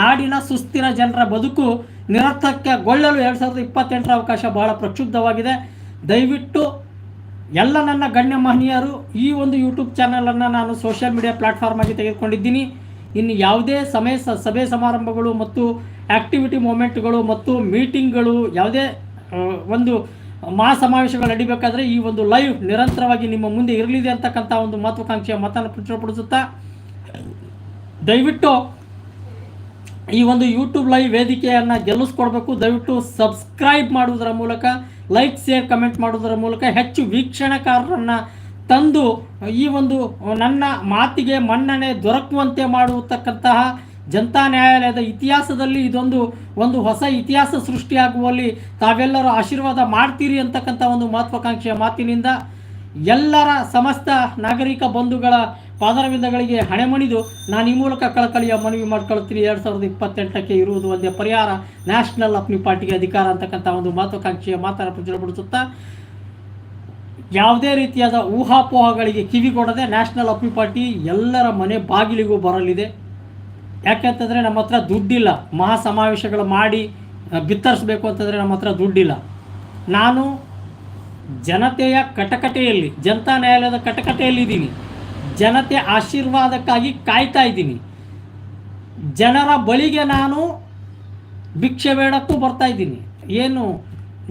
ನಾಡಿನ ಸುಸ್ಥಿರ ಜನರ ಬದುಕು ನಿರರ್ಥಕಗೊಳ್ಳಲು ಎರಡು ಸಾವಿರದ ಇಪ್ಪತ್ತೆಂಟರ ಅವಕಾಶ ಬಹಳ ಪ್ರಕ್ಷುಬ್ಧವಾಗಿದೆ. ದಯವಿಟ್ಟು ಎಲ್ಲ ನನ್ನ ಗಣ್ಯ ಮಹನೀಯರು ಈ ಒಂದು ಯೂಟ್ಯೂಬ್ ಚಾನಲನ್ನು ನಾನು ಸೋಷಿಯಲ್ ಮೀಡಿಯಾ ಪ್ಲಾಟ್ಫಾರ್ಮ್ ಆಗಿ ತೆಗೆದುಕೊಂಡಿದ್ದೀನಿ. ಇನ್ನು ಯಾವುದೇ ಸಮಯ ಸಭೆ ಸಮಾರಂಭಗಳು ಮತ್ತು ಆ್ಯಕ್ಟಿವಿಟಿ ಮೂಮೆಂಟ್ಗಳು ಮತ್ತು ಮೀಟಿಂಗ್ಗಳು ಯಾವುದೇ ಒಂದು ಮಹಾ ಸಮಾವೇಶಗಳು ನಡಿಬೇಕಾದ್ರೆ ಈ ಒಂದು ಲೈವ್ ನಿರಂತರವಾಗಿ ನಿಮ್ಮ ಮುಂದೆ ಇರಲಿದೆ ಅಂತಕ್ಕಂಥ ಒಂದು ಮಹತ್ವಾಕಾಂಕ್ಷೆಯ ಮತನ ಪ್ರಚುರಪಡಿಸುತ್ತಾ ದಯವಿಟ್ಟು ಈ ಒಂದು ಯೂಟ್ಯೂಬ್ ಲೈವ್ ವೇದಿಕೆಯನ್ನು ಗೆಲ್ಲಿಸ್ಕೊಡ್ಬೇಕು. ದಯವಿಟ್ಟು ಸಬ್ಸ್ಕ್ರೈಬ್ ಮಾಡುವುದರ ಮೂಲಕ ಲೈಕ್ ಶೇರ್ ಕಮೆಂಟ್ ಮಾಡುವುದರ ಮೂಲಕ ಹೆಚ್ಚು ವೀಕ್ಷಣಕಾರರನ್ನು ತಂದು ಈ ಒಂದು ನನ್ನ ಮಾತಿಗೆ ಮನ್ನಣೆ ದೊರಕುವಂತೆ ಮಾಡತಕ್ಕಂತಹ ಜನತಾ ನ್ಯಾಯಾಲಯದ ಇತಿಹಾಸದಲ್ಲಿ ಇದೊಂದು, ಒಂದು ಹೊಸ ಇತಿಹಾಸ ಸೃಷ್ಟಿಯಾಗುವಲ್ಲಿ ತಾವೆಲ್ಲರೂ ಆಶೀರ್ವಾದ ಮಾಡ್ತೀರಿ ಅಂತಕ್ಕಂಥ ಒಂದು ಮಹತ್ವಾಕಾಂಕ್ಷೆಯ ಮಾತಿನಿಂದ ಎಲ್ಲರ ಸಮಸ್ತ ನಾಗರಿಕ ಬಂಧುಗಳ ಪಾದರವಿಂದಗಳಿಗೆ ಹಣೆಮಣಿದು ನಾನು ಈ ಮೂಲಕ ಕಳಕಳಿಯ ಮನವಿ ಮಾಡ್ಕೊಳ್ತೀನಿ. ಎರಡು ಸಾವಿರದ ಇಪ್ಪತ್ತೆಂಟಕ್ಕೆ ಇರುವುದು ಒಂದೇ ಪರಿಹಾರ. ನ್ಯಾಷನಲ್ ಅಪ್ನಿ ಪಾರ್ಟಿಗೆ ಅಧಿಕಾರ ಅಂತಕ್ಕಂಥ ಒಂದು ಮಹತ್ವಾಕಾಂಕ್ಷೆಯ ಮಾತನ್ನು ಪ್ರಚುರಪಡಿಸುತ್ತಾ ಯಾವುದೇ ರೀತಿಯಾದ ಊಹಾಪೋಹಗಳಿಗೆ ಕಿವಿಗೊಡದೆ ನ್ಯಾಷನಲ್ ಅಪ್ನಿ ಪಾರ್ಟಿ ಎಲ್ಲರ ಮನೆ ಬಾಗಿಲಿಗೂ ಬರಲಿದೆ. ಯಾಕೆಂತಂದರೆ ನಮ್ಮ ಹತ್ರ ದುಡ್ಡಿಲ್ಲ. ಮಹಾ ಸಮಾವೇಶಗಳು ಮಾಡಿ ಬಿತ್ತರಿಸಬೇಕು ಅಂತಂದರೆ ನಮ್ಮ ಹತ್ರ ದುಡ್ಡಿಲ್ಲ. ನಾನು ಜನತೆಯ ಕಟಕಟೆಯಲ್ಲಿ, ಜನತಾ ನ್ಯಾಯಾಲಯದ ಕಟಕಟೆಯಲ್ಲಿ ಇದ್ದೀನಿ. ಜನತೆ ಆಶೀರ್ವಾದಕ್ಕಾಗಿ ಕಾಯ್ತಾ ಇದ್ದೀನಿ. ಜನರ ಬಳಿಗೆ ನಾನು ಭಿಕ್ಷೆ ಬೇಡಕ್ಕೂ ಬರ್ತಾ ಇದ್ದೀನಿ. ಏನು,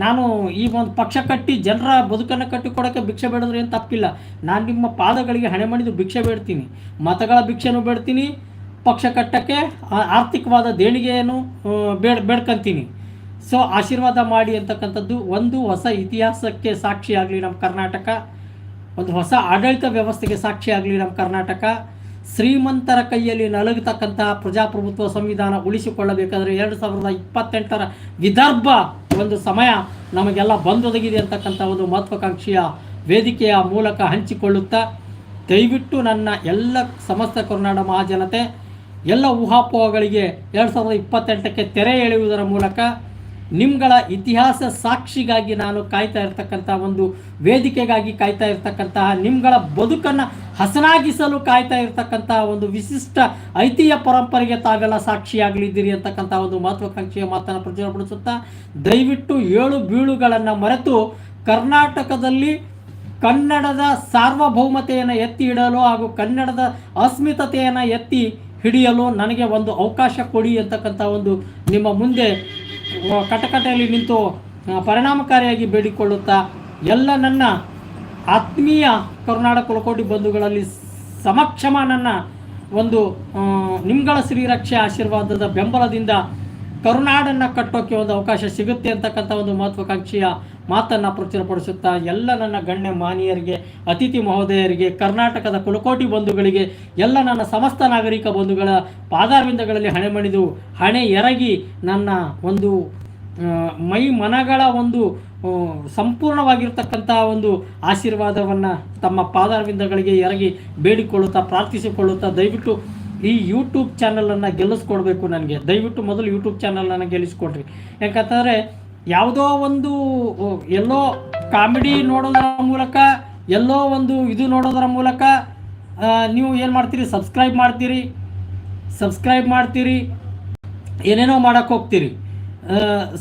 ನಾನು ಈ ಒಂದು ಪಕ್ಷ ಕಟ್ಟಿ ಜನರ ಬದುಕನ್ನು ಕಟ್ಟಿಕೊಡೋಕ್ಕೆ ಭಿಕ್ಷೆ ಬೇಡಿದ್ರೆ ಏನು ತಪ್ಪಿಲ್ಲ. ನಾನು ನಿಮ್ಮ ಪಾದಗಳಿಗೆ ಹಣೆ ಮಾಡಿದ್ದು ಭಿಕ್ಷೆ ಬೇಡ್ತೀನಿ. ಮತಗಳ ಭಿಕ್ಷೆನೂ ಬೇಡ್ತೀನಿ. ಪಕ್ಷ ಕಟ್ಟಕ್ಕೆ ಆರ್ಥಿಕವಾದ ದೇಣಿಗೆಯನ್ನು ಬೇಡ್, ಬೇಡ್ಕೊಂತೀನಿ. ಸೊ, ಆಶೀರ್ವಾದ ಮಾಡಿ ಅಂತಕ್ಕಂಥದ್ದು ಒಂದು ಹೊಸ ಇತಿಹಾಸಕ್ಕೆ ಸಾಕ್ಷಿಯಾಗಲಿ ನಮ್ಮ ಕರ್ನಾಟಕ. ಒಂದು ಹೊಸ ಆಡಳಿತ ವ್ಯವಸ್ಥೆಗೆ ಸಾಕ್ಷಿಯಾಗಲಿ ನಮ್ಮ ಕರ್ನಾಟಕ. ಶ್ರೀಮಂತರ ಕೈಯಲ್ಲಿ ನಲಗತಕ್ಕಂತಹ ಪ್ರಜಾಪ್ರಭುತ್ವ ಸಂವಿಧಾನ ಉಳಿಸಿಕೊಳ್ಳಬೇಕಾದರೆ ಎರಡು ಸಾವಿರದ ಇಪ್ಪತ್ತೆಂಟರ ವಿದರ್ಭ ಒಂದು ಸಮಯ ನಮಗೆಲ್ಲ ಬಂದೊದಗಿದೆ ಅಂತಕ್ಕಂಥ ಒಂದು ಮಹತ್ವಾಕಾಂಕ್ಷೆಯ ವೇದಿಕೆಯ ಮೂಲಕ ಹಂಚಿಕೊಳ್ಳುತ್ತಾ, ದಯವಿಟ್ಟು ನನ್ನ ಎಲ್ಲ ಸಮಸ್ತ ಕರುನಾಡ ಮಹಾಜನತೆ ಎಲ್ಲ ಊಹಾಪೋಹಗಳಿಗೆ ಎರಡು ಸಾವಿರದ ಇಪ್ಪತ್ತೆಂಟಕ್ಕೆ ತೆರೆ ಎಳೆಯುವುದರ ಮೂಲಕ ನಿಮ್ಗಳ ಇತಿಹಾಸ ಸಾಕ್ಷಿಗಾಗಿ ನಾನು ಕಾಯ್ತಾ ಇರ್ತಕ್ಕಂಥ ಒಂದು ವೇದಿಕೆಗಾಗಿ ಕಾಯ್ತಾ ಇರ್ತಕ್ಕಂತಹ ನಿಮ್ಗಳ ಬದುಕನ್ನು ಹಸನಾಗಿಸಲು ಕಾಯ್ತಾ ಇರ್ತಕ್ಕಂಥ ಒಂದು ವಿಶಿಷ್ಟ ಐತಿಹ್ಯ ಪರಂಪರೆಗೆ ತಾವೆಲ್ಲ ಸಾಕ್ಷಿಯಾಗಲಿದ್ದೀರಿ ಅಂತಕ್ಕಂಥ ಒಂದು ಮಹತ್ವಾಕಾಂಕ್ಷೆಯ ಮಾತನ್ನು ಪ್ರಚುರಪಡಿಸುತ್ತಾ ದಯವಿಟ್ಟು ಏಳು ಬೀಳುಗಳನ್ನು ಮರೆತು ಕರ್ನಾಟಕದಲ್ಲಿ ಕನ್ನಡದ ಸಾರ್ವಭೌಮತೆಯನ್ನು ಎತ್ತಿ ಇಡಲು ಹಾಗೂ ಕನ್ನಡದ ಅಸ್ಮಿತತೆಯನ್ನು ಎತ್ತಿ ಹಿಡಿಯಲು ನನಗೆ ಒಂದು ಅವಕಾಶ ಕೊಡಿ ಅಂತಕ್ಕಂಥ ಒಂದು ನಿಮ್ಮ ಮುಂದೆ ಕಟಕಟೆಯಲ್ಲಿ ನಿಂತು ಪರಿಣಾಮಕಾರಿಯಾಗಿ ಬೇಡಿಕೊಳ್ಳುತ್ತಾ ಎಲ್ಲ ನನ್ನ ಆತ್ಮೀಯ ಕರುನಾಡ ಕುಲಕೋಟಿ ಬಂಧುಗಳಲ್ಲಿ ಸಮಕ್ಷಮ ನನ್ನ ಒಂದು ನಿಮ್ಗಳ ಶ್ರೀರಕ್ಷೆ ಆಶೀರ್ವಾದದ ಬೆಂಬಲದಿಂದ ಕರುನಾಡನ್ನು ಕಟ್ಟೋಕ್ಕೆ ಒಂದು ಅವಕಾಶ ಸಿಗುತ್ತೆ ಅಂತಕ್ಕಂಥ ಒಂದು ಮಹತ್ವಾಕಾಂಕ್ಷೆಯ ಮಾತನ್ನು ಪ್ರಚುರಪಡಿಸುತ್ತಾ ಎಲ್ಲ ನನ್ನ ಗಣ್ಯ ಮಾನೀಯರಿಗೆ, ಅತಿಥಿ ಮಹೋದಯರಿಗೆ, ಕರ್ನಾಟಕದ ಕುಲಕೋಟಿ ಬಂಧುಗಳಿಗೆ, ಎಲ್ಲ ನನ್ನ ಸಮಸ್ತ ನಾಗರಿಕ ಬಂಧುಗಳ ಪಾದಾರ್ವಿಂದಗಳಲ್ಲಿ ಹಣೆ ಮಣಿದು, ಹಣೆ ಎರಗಿ ನನ್ನ ಒಂದು ಮೈ ಮನಗಳ ಒಂದು ಸಂಪೂರ್ಣವಾಗಿರ್ತಕ್ಕಂಥ ಒಂದು ಆಶೀರ್ವಾದವನ್ನು ತಮ್ಮ ಪಾದಾರ್ವಿಂದಗಳಿಗೆ ಎರಗಿ ಬೇಡಿಕೊಳ್ಳುತ್ತಾ, ಪ್ರಾರ್ಥಿಸಿಕೊಳ್ಳುತ್ತಾ ದಯವಿಟ್ಟು ಈ ಯೂಟ್ಯೂಬ್ ಚಾನಲನ್ನು ಗೆಲ್ಲಿಸ್ಕೊಡ್ಬೇಕು ನನಗೆ. ದಯವಿಟ್ಟು ಮೊದಲು ಯೂಟ್ಯೂಬ್ ಚಾನಲನ್ನು ಗೆಲ್ಲಿಸ್ಕೊಡ್ರಿ. ಯಾಕಂತಂದರೆ ಯಾವುದೋ ಒಂದು ಎಲ್ಲೋ ಕಾಮಿಡಿ ನೋಡೋದರ ಮೂಲಕ, ಎಲ್ಲೋ ಒಂದು ಇದು ನೋಡೋದರ ಮೂಲಕ ನೀವು ಏನು ಮಾಡ್ತೀರಿ? ಸಬ್ಸ್ಕ್ರೈಬ್ ಮಾಡ್ತೀರಿ. ಸಬ್ಸ್ಕ್ರೈಬ್ ಮಾಡ್ತೀರಿ. ಏನೇನೋ ಮಾಡೋಕ್ಕೆ ಹೋಗ್ತೀರಿ.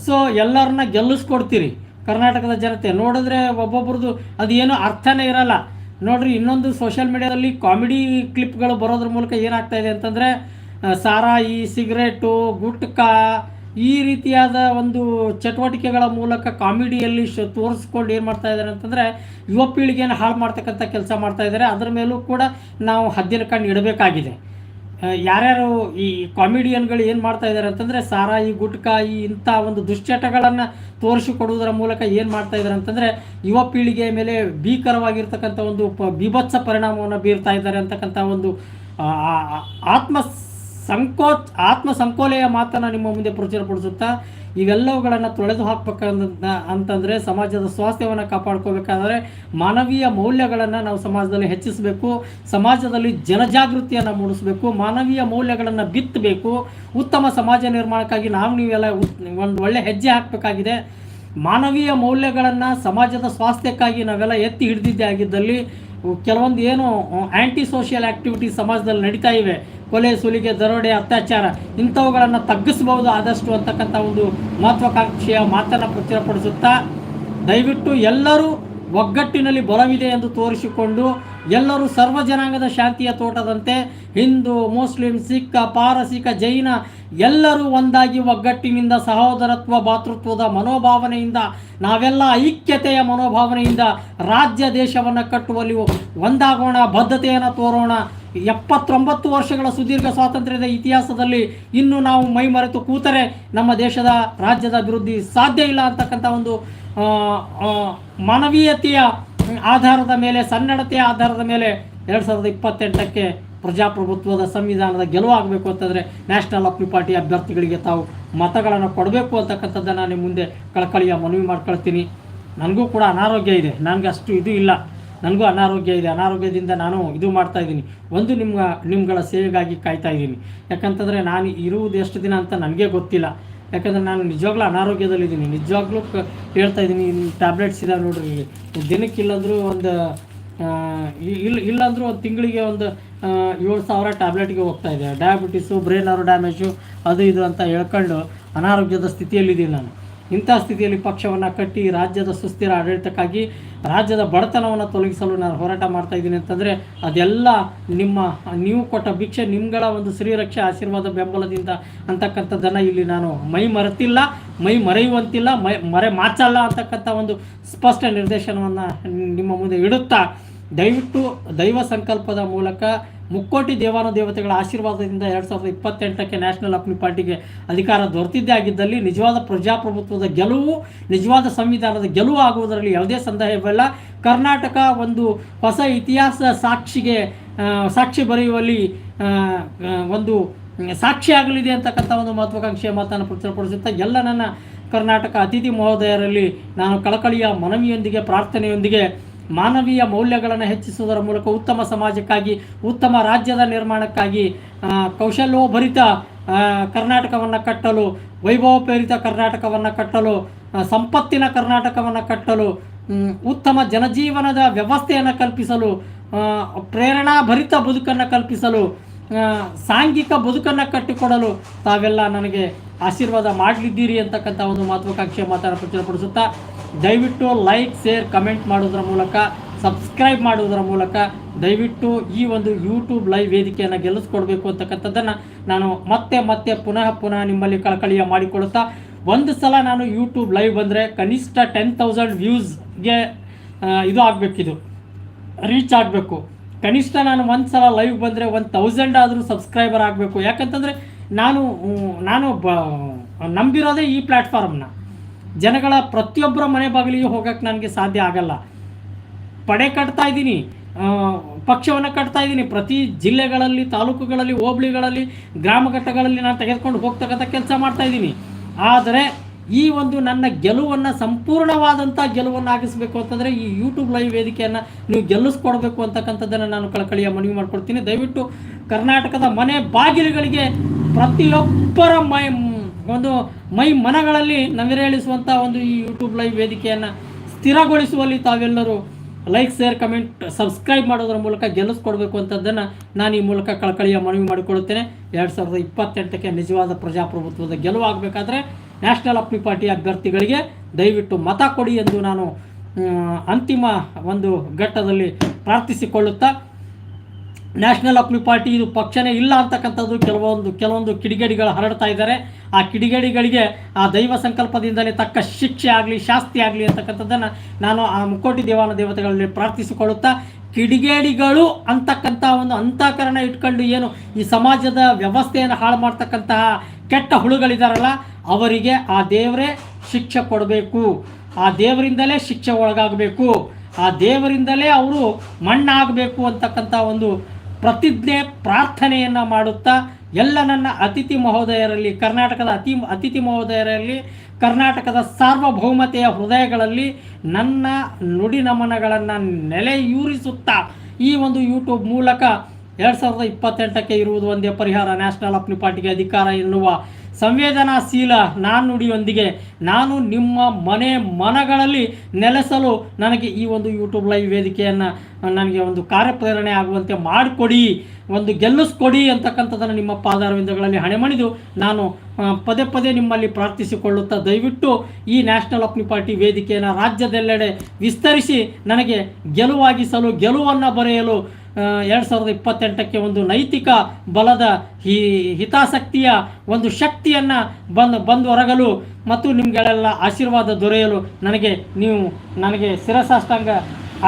ಸೊ ಎಲ್ಲರನ್ನ ಗೆಲ್ಲಿಸ್ಕೊಡ್ತೀರಿ. ಕರ್ನಾಟಕದ ಜನತೆ ನೋಡಿದ್ರೆ ಒಬ್ಬೊಬ್ರದ್ದು ಅದು ಏನೋ ಅರ್ಥನೇ ಇರಲ್ಲ. ನೋಡ್ರಿ, ಇನ್ನೊಂದು ಸೋಷಿಯಲ್ ಮೀಡಿಯಾದಲ್ಲಿ ಕಾಮಿಡಿ ಕ್ಲಿಪ್ಗಳು ಬರೋದ್ರ ಮೂಲಕ ಏನಾಗ್ತಾ ಇದೆ ಅಂತಂದರೆ ಸಾರಾಯಿ ಸಿಗರೇಟು ಗುಟ್ಕಾ, ಈ ರೀತಿಯಾದ ಒಂದು ಚಟುವಟಿಕೆಗಳ ಮೂಲಕ ಕಾಮಿಡಿಯಲ್ಲಿ ಶ, ತೋರಿಸ್ಕೊಂಡು ಏನು ಮಾಡ್ತಾ ಇದ್ದಾರೆ ಅಂತಂದರೆ, ಯುವ ಪೀಳಿಗೆಯನ್ನು ಹಾಳು ಮಾಡ್ತಕ್ಕಂಥ ಕೆಲಸ ಮಾಡ್ತಾ ಇದ್ದಾರೆ ಅದರ ಮೇಲೂ ಕೂಡ ನಾವು ಹದ್ದಿನ ಕಣ್ಣು ಇಡಬೇಕಾಗಿದೆ. ಯಾರ್ಯಾರು ಈ ಕಾಮಿಡಿಯನ್ಗಳು ಏನು ಮಾಡ್ತಾ ಇದ್ದಾರೆ ಅಂತಂದರೆ ಸಾರಾಯಿ, ಗುಟ್ಕಾ ಈ ಇಂಥ ಒಂದು ದುಶ್ಚಟಗಳನ್ನು ತೋರಿಸಿಕೊಡುವುದರ ಮೂಲಕ ಏನು ಮಾಡ್ತಾ ಇದ್ದಾರೆ ಅಂತಂದರೆ ಯುವ ಪೀಳಿಗೆಯ ಮೇಲೆ ಭೀಕರವಾಗಿರ್ತಕ್ಕಂಥ ಒಂದು ಪ ಬೀಭತ್ಸ ಪರಿಣಾಮವನ್ನು ಬೀರ್ತಾ ಇದ್ದಾರೆ ಅಂತಕ್ಕಂಥ ಒಂದು ಆತ್ಮ ಸಂಕೋಚ, ಆತ್ಮ ಸಂಕೋಲೆಯ ಮಾತನ್ನು ನಿಮ್ಮ ಮುಂದೆ ಪ್ರಚುರಪಡಿಸುತ್ತಾ, ಇವೆಲ್ಲವುಗಳನ್ನು ತೊಳೆದು ಹಾಕ್ಬೇಕಂತ, ಅಂತಂದರೆ ಸಮಾಜದ ಸ್ವಾಸ್ಥ್ಯವನ್ನು ಕಾಪಾಡ್ಕೋಬೇಕಾದ್ರೆ ಮಾನವೀಯ ಮೌಲ್ಯಗಳನ್ನು ನಾವು ಸಮಾಜದಲ್ಲಿ ಹೆಚ್ಚಿಸಬೇಕು, ಸಮಾಜದಲ್ಲಿ ಜನಜಾಗೃತಿಯನ್ನು ಮೂಡಿಸಬೇಕು, ಮಾನವೀಯ ಮೌಲ್ಯಗಳನ್ನು ಬಿತ್ತಬೇಕು, ಉತ್ತಮ ಸಮಾಜ ನಿರ್ಮಾಣಕ್ಕಾಗಿ ನಾವು ನೀವೆಲ್ಲ ಒಂದು ಒಳ್ಳೆ ಹೆಜ್ಜೆ ಹಾಕಬೇಕಾಗಿದೆ. ಮಾನವೀಯ ಮೌಲ್ಯಗಳನ್ನು ಸಮಾಜದ ಸ್ವಾಸ್ಥ್ಯಕ್ಕಾಗಿ ನಾವೆಲ್ಲ ಎತ್ತಿ ಹಿಡಿದಿದ್ದೇ ಆಗಿದ್ದಲ್ಲಿ ಕೆಲವೊಂದು ಏನು ಆ್ಯಂಟಿ ಸೋಷಿಯಲ್ ಆ್ಯಕ್ಟಿವಿಟಿ ಸಮಾಜದಲ್ಲಿ ನಡೀತಾ ಇವೆ. ಕೊಲೆ, ಸುಲಿಗೆ, ದರೋಡೆ, ಅತ್ಯಾಚಾರ, ಇಂಥವುಗಳನ್ನು ತಗ್ಗಿಸಬಹುದು ಆದಷ್ಟು ಅಂತಕ್ಕಂಥ ಒಂದು ಮಹತ್ವಾಕಾಂಕ್ಷೆಯ ಮಾತನ್ನು ಪ್ರಚುರಪಡಿಸುತ್ತಾ ದಯವಿಟ್ಟು ಎಲ್ಲರೂ ಒಗ್ಗಟ್ಟಿನಲ್ಲಿ ಬಲವಿದೆ ಎಂದು ತೋರಿಸಿಕೊಂಡು ಎಲ್ಲರೂ ಸರ್ವ ಜನಾಂಗದ ಶಾಂತಿಯ ತೋಟದಂತೆ ಹಿಂದೂ, ಮುಸ್ಲಿಂ, ಸಿಖ್, ಪಾರಸಿಕ, ಜೈನ ಎಲ್ಲರೂ ಒಂದಾಗಿ ಒಗ್ಗಟ್ಟಿನಿಂದ ಸಹೋದರತ್ವ, ಭಾತೃತ್ವದ ಮನೋಭಾವನೆಯಿಂದ, ನಾವೆಲ್ಲ ಐಕ್ಯತೆಯ ಮನೋಭಾವನೆಯಿಂದ ರಾಜ್ಯ ದೇಶವನ್ನು ಕಟ್ಟುವಲ್ಲಿ ಒಂದಾಗೋಣ, ಬದ್ಧತೆಯನ್ನು ತೋರೋಣ. ಎಪ್ಪತ್ತೊಂಬತ್ತು ವರ್ಷಗಳ ಸುದೀರ್ಘ ಸ್ವಾತಂತ್ರ್ಯದ ಇತಿಹಾಸದಲ್ಲಿ ಇನ್ನು ನಾವು ಮೈಮರೆತು ಕೂತರೆ ನಮ್ಮ ದೇಶದ ರಾಜ್ಯದ ಅಭಿವೃದ್ಧಿ ಸಾಧ್ಯ ಇಲ್ಲ ಅಂತಕ್ಕಂಥ ಒಂದು ಮಾನವೀಯತೆಯ ಆಧಾರದ ಮೇಲೆ, ಸನ್ನಡತೆಯ ಆಧಾರದ ಮೇಲೆ ಎರಡು ಸಾವಿರದ ಇಪ್ಪತ್ತೆಂಟಕ್ಕೆ ಪ್ರಜಾಪ್ರಭುತ್ವದ ಸಂವಿಧಾನದ ಗೆಲುವಾಗಬೇಕು ಅಂತಂದರೆ ನ್ಯಾಷನಲ್ ಅಪ್ಲಿ ಪಾರ್ಟಿ ಅಭ್ಯರ್ಥಿಗಳಿಗೆ ತಾವು ಮತಗಳನ್ನು ಕೊಡಬೇಕು ಅಂತಕ್ಕಂಥದ್ದನ್ನು ನಿಮ್ಮ ಮುಂದೆ ಕಳಕಳಿಯ ಮನವಿ ಮಾಡ್ಕೊಳ್ತೀನಿ. ನನಗೂ ಕೂಡ ಅನಾರೋಗ್ಯ ಇದೆ. ನನಗೆ ಅಷ್ಟು ಇದು ಇಲ್ಲ. ನನಗೂ ಅನಾರೋಗ್ಯ ಇದೆ. ಅನಾರೋಗ್ಯದಿಂದ ನಾನು ಇದು ಮಾಡ್ತಾ ಇದ್ದೀನಿ. ಒಂದು ನಿಮ್ಮ, ನಿಮ್ಗಳ ಸೇವೆಗಾಗಿ ಕಾಯ್ತಾ ಇದ್ದೀನಿ. ಯಾಕಂತಂದರೆ ನಾನು ಇರುವುದು ಎಷ್ಟು ದಿನ ಅಂತ ನನಗೆ ಗೊತ್ತಿಲ್ಲ. ಯಾಕಂದರೆ ನಾನು ನಿಜವಾಗ್ಲೂ ಅನಾರೋಗ್ಯದಲ್ಲಿದ್ದೀನಿ. ನಿಜವಾಗ್ಲೂ ಹೇಳ್ತಾ ಇದ್ದೀನಿ ಟ್ಯಾಬ್ಲೆಟ್ಸ್ ಇದಾವೆ ನೋಡ್ರಿ. ದಿನಕ್ಕೆ ಇಲ್ಲಾಂದ್ರೂ ಒಂದು ಇಲ್ಲಿ ಇಲ್ಲಾಂದ್ರೂ ಒಂದು ತಿಂಗಳಿಗೆ ಒಂದು ಏಳು ಸಾವಿರ ಟ್ಯಾಬ್ಲೆಟ್ಗೆ ಹೋಗ್ತಾ ಇದೆ. ಡಯಾಬಿಟಿಸು ಬ್ರೈನ್ ಆರು ಡ್ಯಾಮೇಜು ಅದು ಇದು ಅಂತ ಹೇಳ್ಕೊಂಡು ಅನಾರೋಗ್ಯದ ಸ್ಥಿತಿಯಲ್ಲಿದ್ದೀನಿ ನಾನು. ಇಂಥ ಸ್ಥಿತಿಯಲ್ಲಿ ಪಕ್ಷವನ್ನು ಕಟ್ಟಿ ರಾಜ್ಯದ ಸುಸ್ಥಿರ ಆಡಳಿತಕ್ಕಾಗಿ ರಾಜ್ಯದ ಬಡತನವನ್ನು ತೊಲಗಿಸಲು ನಾನು ಹೋರಾಟ ಮಾಡ್ತಾ ಇದ್ದೀನಿ ಅಂತಂದರೆ ಅದೆಲ್ಲ ನಿಮ್ಮ, ನೀವು ಕೊಟ್ಟ ಭಿಕ್ಷೆ ನಿಮ್ಗಳ ಒಂದು ಶ್ರೀರಕ್ಷೆ ಆಶೀರ್ವಾದ ಬೆಂಬಲದಿಂದ ಅಂತಕ್ಕಂಥದ್ದನ್ನು ಇಲ್ಲಿ ನಾನು ಮೈ ಮರೆತಿಲ್ಲ, ಮೈ ಮರೆಯುವಂತಿಲ್ಲ, ಮೈ ಮರೆ ಮಾಚಲ್ಲ ಅಂತಕ್ಕಂಥ ಒಂದು ಸ್ಪಷ್ಟ ನಿರ್ದೇಶನವನ್ನು ನಿಮ್ಮ ಮುಂದೆ ಇಡುತ್ತಾ ದಯವಿಟ್ಟು ದೈವ ಸಂಕಲ್ಪದ ಮೂಲಕ ಮುಕ್ಕೋಟಿ ದೇವಾನು ದೇವತೆಗಳ ಆಶೀರ್ವಾದದಿಂದ ಎರಡು ಸಾವಿರದ ಇಪ್ಪತ್ತೆಂಟಕ್ಕೆ ನ್ಯಾಷನಲ್ ಅಪ್ಲಿ ಪಾರ್ಟಿಗೆ ಅಧಿಕಾರ ದೊರೆತಿದ್ದೇ ಆಗಿದ್ದಲ್ಲಿ ನಿಜವಾದ ಪ್ರಜಾಪ್ರಭುತ್ವದ ಗೆಲುವು, ನಿಜವಾದ ಸಂವಿಧಾನದ ಗೆಲುವು ಆಗುವುದರಲ್ಲಿ ಯಾವುದೇ ಸಂದೇಹವಿಲ್ಲ. ಕರ್ನಾಟಕ ಒಂದು ಹೊಸ ಇತಿಹಾಸ ಸಾಕ್ಷಿಗೆ ಸಾಕ್ಷಿ ಬರೆಯುವಲ್ಲಿ ಒಂದು ಸಾಕ್ಷಿ ಆಗಲಿದೆ ಅಂತಕ್ಕಂಥ ಒಂದು ಮಹತ್ವಾಕಾಂಕ್ಷೆಯ ಮಾತನ್ನು ಪ್ರಚುರಪಡಿಸುತ್ತಾ ಎಲ್ಲ ನನ್ನ ಕರ್ನಾಟಕ ಅತಿಥಿ ಮಹೋದಯರಲ್ಲಿ ನಾನು ಕಳಕಳಿಯ ಮನವಿಯೊಂದಿಗೆ, ಪ್ರಾರ್ಥನೆಯೊಂದಿಗೆ ಮಾನವೀಯ ಮೌಲ್ಯಗಳನ್ನು ಹೆಚ್ಚಿಸುವುದರ ಮೂಲಕ ಉತ್ತಮ ಸಮಾಜಕ್ಕಾಗಿ, ಉತ್ತಮ ರಾಜ್ಯದ ನಿರ್ಮಾಣಕ್ಕಾಗಿ ಕೌಶಲ್ಯೋಭರಿತ ಕರ್ನಾಟಕವನ್ನು ಕಟ್ಟಲು, ವೈಭವೋಪೇರಿತ ಕರ್ನಾಟಕವನ್ನು ಕಟ್ಟಲು ಸಂಪತ್ತಿನ ಕರ್ನಾಟಕವನ್ನು ಕಟ್ಟಲು ಉತ್ತಮ ಜನಜೀವನದ ವ್ಯವಸ್ಥೆಯನ್ನು ಕಲ್ಪಿಸಲು ಪ್ರೇರಣಾಭರಿತ ಬದುಕನ್ನು ಕಲ್ಪಿಸಲು ಸಾಂಘಿಕ ಬದುಕನ್ನು ಕಟ್ಟಿಕೊಡಲು ತಾವೆಲ್ಲ ನನಗೆ ಆಶೀರ್ವಾದ ಮಾಡಲಿದ್ದೀರಿ ಅಂತಕ್ಕಂಥ ಒಂದು ಮಹತ್ವಾಕಾಂಕ್ಷೆಯ ಮಾತನ್ನು ಪ್ರಚುರಪಡಿಸುತ್ತಾ ದಯವಿಟ್ಟು ಲೈಕ್, ಶೇರ್, ಕಮೆಂಟ್ ಮಾಡೋದರ ಮೂಲಕ, ಸಬ್ಸ್ಕ್ರೈಬ್ ಮಾಡುವುದರ ಮೂಲಕ ದಯವಿಟ್ಟು ಈ ಒಂದು ಯೂಟ್ಯೂಬ್ ಲೈವ್ ವೇದಿಕೆಯನ್ನು ಗೆಲ್ಲಿಸ್ಕೊಡ್ಬೇಕು ಅಂತಕ್ಕಂಥದ್ದನ್ನು ನಾನು ಮತ್ತೆ ಮತ್ತೆ ಪುನಃ ಪುನಃ ನಿಮ್ಮಲ್ಲಿ ಕಳಕಳಿಯ ಮಾಡಿಕೊಳ್ಳುತ್ತಾ ಒಂದು ಸಲ ನಾನು ಯೂಟ್ಯೂಬ್ ಲೈವ್ ಬಂದರೆ ಕನಿಷ್ಠ ಟೆನ್ ತೌಸಂಡ್ ವ್ಯೂಸ್ಗೆ ಇದು ಆಗಬೇಕಿದು ರೀಚ್ ಆಗಬೇಕು. ಕನಿಷ್ಠ ನಾನು ಒಂದು ಸಲ ಲೈವ್ ಬಂದರೆ ಒಂದು ತೌಸಂಡ್ ಆದರೂ ಸಬ್ಸ್ಕ್ರೈಬರ್ ಆಗಬೇಕು. ಯಾಕಂತಂದರೆ ನಾನು ನಾನು ಬ, ನಂಬಿರೋದೇ ಈ ಪ್ಲ್ಯಾಟ್ಫಾರ್ಮ್ನ ಜನಗಳ ಪ್ರತಿಯೊಬ್ಬರ ಮನೆ ಬಾಗಿಲಿಗೆ ಹೋಗಕ್ಕೆ ನನಗೆ ಸಾಧ್ಯ ಆಗಲ್ಲ. ಪಡೆ ಕಟ್ತಾ ಇದ್ದೀನಿ ಪಕ್ಷವನ್ನು ಕಟ್ತಾ ಇದ್ದೀನಿ. ಪ್ರತಿ ಜಿಲ್ಲೆಗಳಲ್ಲಿ, ತಾಲೂಕುಗಳಲ್ಲಿ, ಹೋಬಳಿಗಳಲ್ಲಿ, ಗ್ರಾಮ ಘಟ್ಟಗಳಲ್ಲಿ ನಾನು ತೆಗೆದುಕೊಂಡು ಹೋಗ್ತಕ್ಕಂಥ ಕೆಲಸ ಮಾಡ್ತಾ ಇದ್ದೀನಿ. ಆದರೆ ಈ ಒಂದು ನನ್ನ ಗೆಲುವನ್ನು ಸಂಪೂರ್ಣವಾದಂಥ ಗೆಲುವನ್ನು ಆಗಿಸಬೇಕು ಅಂತಂದರೆ ಈ ಯೂಟ್ಯೂಬ್ ಲೈವ್ ವೇದಿಕೆಯನ್ನು ನೀವು ಗೆಲ್ಲಿಸ್ಕೊಡ್ಬೇಕು ಅಂತಕ್ಕಂಥದ್ದನ್ನು ನಾನು ಕಳಕಳಿಯ ಮನವಿ ಮಾಡ್ಕೊಡ್ತೀನಿ. ದಯವಿಟ್ಟು ಕರ್ನಾಟಕದ ಮನೆ ಬಾಗಿಲುಗಳಿಗೆ ಪ್ರತಿಯೊಬ್ಬರ ಮೈ, ಒಂದು ಮೈ ಮನಗಳಲ್ಲಿ ನವಿರೇಳಿಸುವಂಥ ಒಂದು ಈ ಯೂಟ್ಯೂಬ್ ಲೈವ್ ವೇದಿಕೆಯನ್ನು ಸ್ಥಿರಗೊಳಿಸುವಲ್ಲಿ ತಾವೆಲ್ಲರೂ ಲೈಕ್ ಶೇರ್ ಕಮೆಂಟ್ ಸಬ್ಸ್ಕ್ರೈಬ್ ಮಾಡೋದ್ರ ಮೂಲಕ ಗೆಲ್ಲಿಸ್ಕೊಡ್ಬೇಕು ಅಂತದ್ದನ್ನು ನಾನು ಈ ಮೂಲಕ ಕಳಕಳಿಯ ಮನವಿ ಮಾಡಿಕೊಳ್ಳುತ್ತೇನೆ. ಎರಡು ಸಾವಿರದ ಇಪ್ಪತ್ತೆಂಟಕ್ಕೆ ನಿಜವಾದ ಪ್ರಜಾಪ್ರಭುತ್ವದ ಗೆಲುವು ಆಗಬೇಕಾದ್ರೆ ನ್ಯಾಷನಲ್ ಅಪ್ಲಿ ಪಾರ್ಟಿ ಅಭ್ಯರ್ಥಿಗಳಿಗೆ ದಯವಿಟ್ಟು ಮತ ಕೊಡಿ ಎಂದು ನಾನು ಅಂತಿಮ ಒಂದು ಘಟ್ಟದಲ್ಲಿ ಪ್ರಾರ್ಥಿಸಿಕೊಳ್ಳುತ್ತಾ ನ್ಯಾಷನಲ್ ಅಪ್ಲಿ ಪಾರ್ಟಿ ಇದು ಪಕ್ಷನೇ ಇಲ್ಲ ಅಂತಕ್ಕಂಥದ್ದು ಕೆಲವೊಂದು ಕೆಲವೊಂದು ಕಿಡಿಗೇಡಿಗಳು ಹರಡ್ತಾ ಇದ್ದಾರೆ. ಆ ಕಿಡಿಗೇಡಿಗಳಿಗೆ ಆ ದೈವ ಸಂಕಲ್ಪದಿಂದಲೇ ತಕ್ಕ ಶಿಕ್ಷೆ ಆಗಲಿ, ಶಾಸ್ತಿ ಆಗಲಿ ಅಂತಕ್ಕಂಥದ್ದನ್ನು ನಾನು ಆ ಮುಕ್ಕೋಟಿ ದೇವಾನ ದೇವತೆಗಳಲ್ಲಿ ಪ್ರಾರ್ಥಿಸಿಕೊಳ್ಳುತ್ತಾ, ಕಿಡಿಗೇಡಿಗಳು ಅಂತಕ್ಕಂಥ ಒಂದು ಅಂತಃಕರಣ ಇಟ್ಕೊಂಡು ಏನು ಈ ಸಮಾಜದ ವ್ಯವಸ್ಥೆಯನ್ನು ಹಾಳು ಮಾಡ್ತಕ್ಕಂತಹ ಕೆಟ್ಟ ಹುಳುಗಳಿದಾರಲ್ಲ, ಅವರಿಗೆ ಆ ದೇವರೇ ಶಿಕ್ಷೆ ಕೊಡಬೇಕು. ಆ ದೇವರಿಂದಲೇ ಶಿಕ್ಷೆ ಒಳಗಾಗಬೇಕು. ಆ ದೇವರಿಂದಲೇ ಅವರು ಮಣ್ಣಾಗಬೇಕು ಅಂತಕ್ಕಂಥ ಒಂದು ಪ್ರತಿಜ್ಞೆ, ಪ್ರಾರ್ಥನೆಯನ್ನು ಮಾಡುತ್ತಾ ಎಲ್ಲ ನನ್ನ ಅತಿಥಿ ಮಹೋದಯರಲ್ಲಿ, ಕರ್ನಾಟಕದ ಅತಿ, ಅತಿಥಿ ಮಹೋದಯರಲ್ಲಿ, ಕರ್ನಾಟಕದ ಸಾರ್ವಭೌಮತೆಯ ಹೃದಯಗಳಲ್ಲಿ ನನ್ನ ನುಡಿ ನಮನಗಳನ್ನು ನೆಲೆಯೂರಿಸುತ್ತಾ ಈ ಒಂದು ಯೂಟ್ಯೂಬ್ ಮೂಲಕ ಎರಡು ಸಾವಿರದ ಇಪ್ಪತ್ತೆಂಟಕ್ಕೆ ಇರುವುದು ಒಂದೇ ಪರಿಹಾರ. ನ್ಯಾಷನಲ್ ಅಪ್ಲಿ ಪಾರ್ಟಿಗೆ ಅಧಿಕಾರ ಎನ್ನುವ ಸಂವೇದನಾಶೀಲ ನಾನುಡಿಯೊಂದಿಗೆ ನಾನು ನಿಮ್ಮ ಮನೆ ಮನಗಳಲ್ಲಿ ನೆಲೆಸಲು ನನಗೆ ಈ ಒಂದು ಯೂಟ್ಯೂಬ್ ಲೈವ್ ವೇದಿಕೆಯನ್ನು ನನಗೆ ಒಂದು ಕಾರ್ಯಪ್ರೇರಣೆ ಆಗುವಂತೆ ಮಾಡಿಕೊಡಿ, ಒಂದು ಗೆಲ್ಲಿಸ್ಕೊಡಿ ಅಂತಕ್ಕಂಥದ್ದನ್ನು ನಿಮ್ಮ ಪಾದಾರವಿಂದಗಳಲ್ಲಿ ಹಣೆಮಣಿದು ನಾನು ಪದೇ ಪದೇ ನಿಮ್ಮಲ್ಲಿ ಪ್ರಾರ್ಥಿಸಿಕೊಳ್ಳುತ್ತಾ ದಯವಿಟ್ಟು ಈ ನ್ಯಾಷನಲ್ ಅಪ್ನಿ ಪಾರ್ಟಿ ವೇದಿಕೆಯನ್ನು ರಾಜ್ಯದೆಲ್ಲೆಡೆ ವಿಸ್ತರಿಸಿ ನನಗೆ ಗೆಲುವಾಗಿಸಲು, ಗೆಲುವನ್ನು ಬರೆಯಲು ಎರಡು ಸಾವಿರದ ಇಪ್ಪತ್ತೆಂಟಕ್ಕೆ ಒಂದು ನೈತಿಕ ಬಲದ ಹಿ, ಹಿತಾಸಕ್ತಿಯ ಒಂದು ಶಕ್ತಿಯನ್ನು ಬಂದು ಬಂದು ಹೊರಗಲು ಮತ್ತು ನಿಮಗೆಲ್ಲ ಆಶೀರ್ವಾದ ದೊರೆಯಲು ನನಗೆ ನೀವು, ನನಗೆ ಶಿರಸಾಷ್ಟಾಂಗ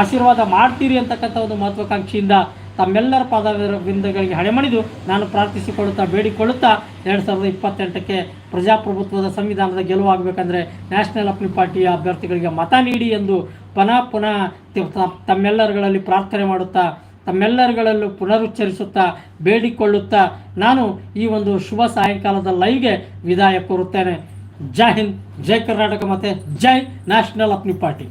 ಆಶೀರ್ವಾದ ಮಾಡ್ತೀರಿ ಅಂತಕ್ಕಂಥ ಒಂದು ಮಹತ್ವಾಕಾಂಕ್ಷೆಯಿಂದ ತಮ್ಮೆಲ್ಲರ ಪಾದವಿಂದಗಳಿಗೆ ಹಣೆಮಣಿದು ನಾನು ಪ್ರಾರ್ಥಿಸಿಕೊಳ್ಳುತ್ತಾ ಬೇಡಿಕೊಳ್ಳುತ್ತಾ ಎರಡು ಸಾವಿರದ ಇಪ್ಪತ್ತೆಂಟಕ್ಕೆ ಪ್ರಜಾಪ್ರಭುತ್ವದ ಸಂವಿಧಾನದ ಗೆಲುವಾಗಬೇಕಂದ್ರೆ ನ್ಯಾಷನಲ್ ಅಪ್ನಿ ಪಾರ್ಟಿಯ ಅಭ್ಯರ್ಥಿಗಳಿಗೆ ಮತ ನೀಡಿ ಎಂದು ಪುನಃ ಪುನಃ ತಮ್ಮೆಲ್ಲರುಗಳಲ್ಲಿ ಪ್ರಾರ್ಥನೆ ಮಾಡುತ್ತಾ, ತಮ್ಮೆಲ್ಲರುಗಳಲ್ಲೂ ಪುನರುಚ್ಚರಿಸುತ್ತಾ, ಬೇಡಿಕೊಳ್ಳುತ್ತಾ ನಾನು ಈ ಒಂದು ಶುಭ ಸಾಯಂಕಾಲದ ಲೈವ್ಗೆ ವಿದಾಯ ಕೋರುತ್ತೇನೆ. ಜೈ ಹಿಂದ್, ಜೈ ಕರ್ನಾಟಕ ಮತ್ತು ಜೈ ನ್ಯಾಷನಲ್ ಅಪ್ನಿ ಪಾರ್ಟಿ.